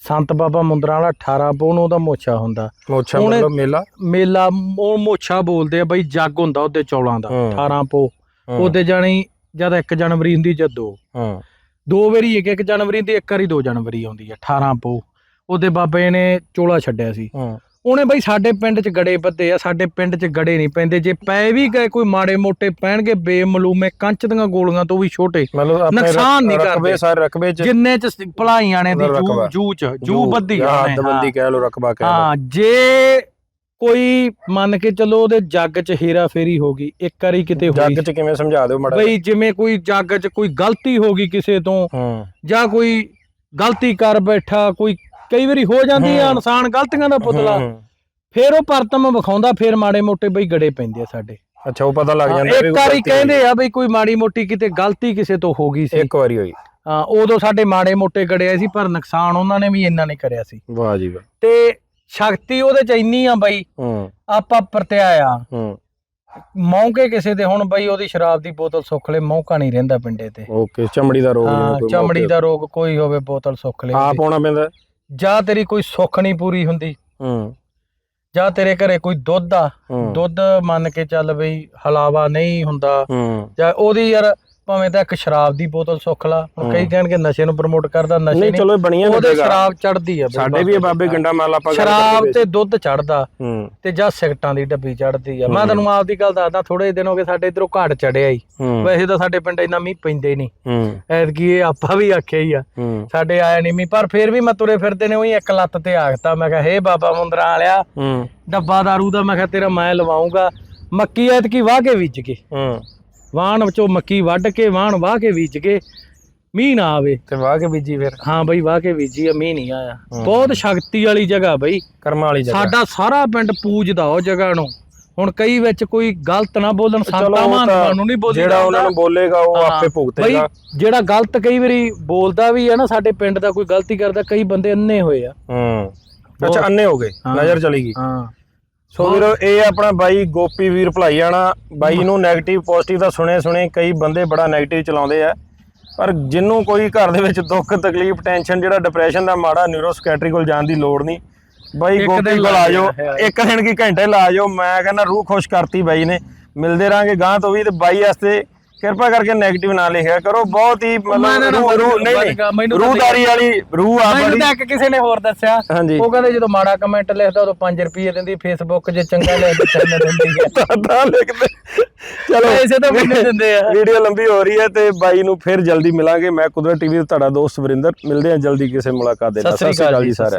ਸੰਤ ਬਾਬਾ ਮੁੰਦਰਾਂ ਵਾਲਾ 18 ਪੋਹ ਨੂੰ ਉਹਦਾ ਮੋਛਾ ਹੁੰਦਾ। ਮੋਛਾ ਮਤਲਬ ਮੇਲਾ? ਮੇਲਾ ਉਹ ਮੋਛਾ ਬੋਲਦੇ ਆ ਬਈ ਜੱਗ ਹੁੰਦਾ ਉਹਦੇ ਚੌਲਾਂ ਦਾ ਹੂੰ। 18 ਪੋਹ ਹੂੰ, ਉਹਦੇ ਜਾਣੀ ਜਦ 1 ਜਨਵਰੀ ਹੁੰਦੀ ਜਦ ਦੋ। ਹੂੰ। ਦੋ ਵਾਰੀ ਇੱਕ ਇੱਕ ਜਨਵਰੀ ਦੀ ਇੱਕ ਵਾਰੀ 2 ਜਨਵਰੀ ਆਉਂਦੀ ਹੈ 18 ਪੋਹ ਉਹਦੇ ਬਾਬੇ ਨੇ ਚੋਲਾ ਛੱਡਿਆ ਸੀ। ਹੂੰ। ਉਹਨੇ ਬਈ ਸਾਡੇ ਪਿੰਡ 'ਚ ਗੜੇ ਬੱਧੇ ਆ ਸਾਡੇ ਪਿੰਡ 'ਚ ਗੜੇ ਨਹੀਂ ਪੈਂਦੇ। ਜੇ ਪੈ ਵੀ ਗਏ ਕੋਈ ਮਾੜੇ ਮੋਟੇ ਪੈਣਗੇ ਬੇਮਲੂਮੇ ਕੰਚ ਦੀਆਂ ਗੋਲੀਆਂ ਤੋਂ ਵੀ ਛੋਟੇ ਨੁਕਸਾਨ ਨਹੀਂ ਕਰਦੇ। ਸਾਰੇ ਰਕਬੇ ਚ ਜਿੰਨੇ 'ਚ ਭਲਾਈਆਂ ਨੇ ਦੀ। ਜੂ ਜੂ 'ਚ ਜੂ ਬੱਧੀ ਜਾਂ ਉਹਨੇ, ਹੱਦਬੰਦੀ ਕਹਿ ਲੋ ਰਕਬਾ ਕਹਿ ਲੋ ਹਾਂ ਜੇ ਕੋਈ ਮੰਨ ਕੇ ਚੱਲੋ ਉਹਦੇ ਜੱਗ 'ਚ ਹੇਰਾ ਫੇਰੀ ਹੋ ਗਈ ਇੱਕ ਵਾਰੀ ਕਿਤੇ ਹੋਈ ਜੱਗ ਚ ਕਿਵੇਂ ਸਮਝਾ ਦਿਓ ਮੜਾ ਬਈ ਜਿਵੇਂ ਕੋਈ ਜੱਗ 'ਚ ਕੋਈ ਗਲਤੀ ਹੋ ਗਈ ਕਿਸੇ ਤੋਂ ਜਾਂ ਕੋਈ ਗਲਤੀ ਕਰ ਬੈਠਾ ਕੋਈ ਕਈ ਵਾਰੀ ਹੋ ਜਾਂਦੀ ਆ। ਇਨਸਾਨ ਗਲਤੀਆਂ ਦਾ ਪੁਤਲਾ। ਫਿਰ ਉਹ ਪਰਤਮ ਵਿਖਾਉਂਦਾ ਫਿਰ ਮਾੜੇ ਮੋਟੇ ਬਈ ਗੜੇ ਪੈਂਦੇ ਆ ਸਾਡੇ। ਅੱਛਾ ਉਹ ਪਤਾ ਲੱਗ ਜਾਂਦਾ ਇੱਕ ਵਾਰੀ ਕਹਿੰਦੇ ਆ ਬਈ ਕੋਈ ਮਾੜੀ ਮੋਟੀ ਕਿਤੇ ਗਲਤੀ ਕਿਸੇ ਤੋਂ ਹੋ ਗਈ। ਸੀ। ਇੱਕ ਵਾਰੀ ਹੋਈ। ਹਾਂ ਉਦੋਂ ਸਾਡੇ ਮਾੜੇ ਮੋਟੇ ਗੜਿਆ ਸੀ ਪਰ ਨੁਕਸਾਨ ਉਹਨਾਂ ਨੇ ਵੀ ਇੰਨਾ ਨਹੀਂ ਕਰਿਆ ਸੀ। ਵਾਹ ਜੀ ਵਾਹ। ਤੇ ਸ਼ਕਤੀ ਉਹਦੇ ਚ ਇੰਨੀ ਆ ਬਾਈ ਹੂੰ। ਆਪਾਂ ਪਰਤਿਆ ਆ ਹੂੰ। ਮੌਕੇ ਕਿਸੇ ਦੇ ਹੁਣ ਬਈ ਉਹਦੀ ਸ਼ਰਾਬ ਦੀ ਬੋਤਲ ਸੁੱਖ ਲੈ ਮੌਕਾ ਨਹੀਂ ਰਹਿੰਦਾ ਪਿੰਡੇ ਤੇ। ਓਕੇ ਚਮੜੀ ਦਾ ਰੋਗ ਹਾਂ ਚਮੜੀ ਦਾ ਰੋਗ ਕੋਈ ਹੋਵੇ ਬੋਤਲ ਸੁੱਖ ਲੈ ਆਪ ਆਉਣਾ ਪੈਂਦਾ। ਜਾਂ ਤੇਰੀ ਕੋਈ ਸੁੱਖ ਨਹੀਂ ਪੂਰੀ ਹੁੰਦੀ ਹੂੰ। ਜਾਂ ਤੇਰੇ ਘਰੇ ਕੋਈ ਦੁੱਧ ਆ ਦੁੱਧ ਮੰਨ ਕੇ ਚੱਲ ਬਈ ਹਲਾਵਾ ਨਹੀਂ ਹੁੰਦਾ ਹੂੰ। ਜਾਂ ਉਹਦੀ ਯਾਰ ਭਾਵੇਂ ਤਾਂ ਇੱਕ ਸ਼ਰਾਬ ਦੀ ਬੋਤਲ ਸੁੱਖ ਲਾ। ਹੁਣ ਕਈ ਕਹਿਣਗੇ ਨਸ਼ੇ ਨੂੰ ਪ੍ਰਮੋਟ ਕਰਦਾ ਨਸ਼ੇ ਨਹੀਂ ਨਹੀਂ। ਚਲੋ ਬਣੀਆਂ ਨੇ ਉਹਦੇ। ਸ਼ਰਾਬ ਚੜਦੀ ਆ ਸਾਡੇ ਵੀ ਬਾਬੇ ਗੰਡਾ ਮਾਲ ਆਪਾਂ ਸ਼ਰਾਬ ਤੇ ਦੁੱਧ ਚੜਦਾ ਤੇ ਜਾਂ ਸਿਗਟਾਂ ਦੀ ਡੱਬੀ ਚੜਦੀ ਆ। ਮੈਂ ਤੈਨੂੰ ਆਪਦੀ ਗੱਲ ਦੱਸਦਾ ਥੋੜੇ ਦਿਨ ਹੋ ਗਏ ਸਾਡੇ ਇਧਰੋਂ ਘਾਟ ਚੜਿਆ ਹੀ। ਵੈਸੇ ਤਾਂ ਸਾਡੇ ਪਿੰਡ ਇੰਨਾ ਮੀਂਹ ਪੈਂਦੇ ਨਹੀਂ ਹੂੰ। ਐਤਕੀ ਇਹ ਆਪਾਂ ਵੀ ਆਖਿਆ ਹੀ ਆ। ਸਾਡੇ ਆਇਆ ਨਹੀਂ ਮੀਂਹ ਪਰ ਫਿਰ ਵੀ ਮੈਂ ਤੁਰੇ ਫਿਰਦੇ ਨੇ ਉਹੀ ਇੱਕ ਲੱਤ ਤੇ ਆਖਤਾ। ਮੈਂ ਕਿਹਾ ਹੇ ਬਾਬਾ ਮੁੰਦਰਾ ਵਾਲਿਆ ਡੱਬਾ ਦਾਰੂ ਦਾ ਮੈਂ ਕਿਹਾ ਤੇਰਾ ਮੈਂ ਲਵਾਉਂਗਾ। ਮੱਕੀ ਐਤਕੀ ਵਾਹ ਕੇ ਬੀਜ ਕੇ ਹੂੰ ਵਾਹਣ ਵਿੱਚੋਂ ਮੱਕੀ ਵੱਢ ਕੇ ਵਾਹਣ ਵਾਹ ਕੇ ਬੀਜ ਕੇ ਮੀਂਹ ਨਾ ਆਵੇ। ਤੇ ਵਾਹ ਕੇ ਬੀਜੀ ਫਿਰ? ਹਾਂ ਬਈ ਵਾਹ ਕੇ ਬੀਜੀ ਆ ਮੀਂਹ ਨਹੀਂ ਆਇਆ। ਬਹੁਤ ਸ਼ਕਤੀ ਵਾਲੀ ਜਗ੍ਹਾ ਬਈ। ਕਰਮਾਂ ਵਾਲੀ ਜਗ੍ਹਾ। ਸਾਡਾ ਸਾਰਾ ਪਿੰਡ ਪੂਜਦਾ ਉਹ ਜਗ੍ਹਾ ਨੂੰ। ਹੁਣ ਕਈ ਵਿੱਚ ਕੋਈ ਗਲਤ ਨਾ ਬੋਲਣ ਸੰਤਾਂ ਉਹ ਮਹਾਨ ਤਾਂ ਨੂੰ ਨਹੀਂ ਬੋਲੀ ਜਿਹੜਾ ਉਹਨਾਂ ਨੂੰ ਬੋਲੇਗਾ ਉਹ ਆਪੇ ਬਈ ਭੁਗਤੇਗਾ ਜਿਹੜਾ ਗਲਤ ਕਈ ਵਾਰੀ ਬੋਲਦਾ ਵੀ ਹੈ ਨਾ ਸਾਡੇ ਪਿੰਡ ਦਾ ਕੋਈ ਗਲਤੀ ਕਰਦਾ ਕਈ ਬੰਦੇ ਅੰਨੇ ਹੋਏ ਆ। ਹੂੰ। ਅੱਛਾ ਅੰਨੇ ਹੋ ਗਏ। ਨਜ਼ਰ ਚਲੀ ਗਈ। ਹਾਂ। ਸੋ ਵੀਰੋ ਇਹ ਆਪਣਾ ਬਾਈ ਗੋਪੀ ਵੀਰ ਭਲਾਈ ਜਾਣਾ ਬਾਈ ਨੂੰ 네ਗੇਟਿਵ ਪੋਜ਼ਿਟਿਵ ਦਾ ਸੁਣੇ ਸੁਣੇ ਕਈ ਬੰਦੇ ਬੜਾ 네ਗੇਟਿਵ ਚਲਾਉਂਦੇ ਆ ਪਰ ਜਿੰਨੂੰ ਕੋਈ ਘਰ ਦੇ ਵਿੱਚ ਦੁੱਖ ਤਕਲੀਫ ਟੈਨਸ਼ਨ ਜਿਹੜਾ ਡਿਪਰੈਸ਼ਨ ਦਾ ਮਾੜਾ ਨਿਊਰੋਸਕੈਟਰੀ ਕੋਲ ਜਾਣ ਦੀ ਲੋੜ ਨਹੀਂ ਬਾਈ ਗੋਪੀ ਕੋਲ ਆ ਜਾਓ। ਇੱਕ ਦਿਨ ਕੀ ਘੰਟੇ ਲਾ ਜਾਓ ਮੈਂ ਕਹਿੰਦਾ ਰੂਹ ਖੁਸ਼ ਕਰਤੀ ਬਾਈ ਨੇ ਮਿਲਦੇ ਰਾਂਗੇ ਗਾਂ ਤੋਂ ਵੀ ਤੇ ਬਾਈ ਵਾਸਤੇ ਕਿਰਪਾ ਕਰਕੇ 네ਗੇਟਿਵ ਨਾ ਲਿਖਿਆ ਕਰੋ ਬਹੁਤ ਹੀ ਮਤਲਬ ਰੂਹ ਨਹੀਂ ਮੈਨੂੰ ਤਾਂ ਰੂਹਦਾਰੀ ਵਾਲੀ ਰੂਹ ਆ ਮੈਨੂੰ ਬੜੀ ਤਾਂ ਇੱਕ ਕਿਸੇ ਨੇ ਹੋਰ ਦੱਸਿਆ। ਉਹ ਕਹਿੰਦੇ ਜਦੋਂ ਮਾੜਾ ਕਮੈਂਟ ਲਿਖਦਾ ਉਦੋਂ 5 ਰੁਪਏ ਦਿੰਦੀ ਫੇਸਬੁੱਕ ਜੇ ਚੰਗਾ ਲਿਖਦਾ ਤਿੰਨ ਦਿੰਦੀ ਹੈ ਤਾਂ ਤਾਂ ਲਿਖਦੇ। ਚਲੋ ਪੈਸੇ ਤਾਂ ਮੈਨੂੰ ਦਿੰਦੇ ਆ। ਵੀਡੀਓ ਲੰਬੀ ਹੋ ਰਹੀ ਹੈ ਤੇ ਬਾਈ ਨੂੰ ਫਿਰ ਜਲਦੀ ਮਿਲਾਂਗੇ। ਮੈਂ ਕੁਦਰਤ ਟੀਵੀ ਦਾ ਤੁਹਾਡਾ ਦੋਸਤ ਵਰਿੰਦਰ। ਮਿਲਦੇ ਹਾਂ ਜਲਦੀ ਕਿਸੇ ਮੁਲਾਕਾਤ ਦੇ ਨਾਲ। ਸਤਿ ਸ੍ਰੀ ਅਕਾਲ ਜੀ, ਸਾਰਿਆਂ ਨੂੰ।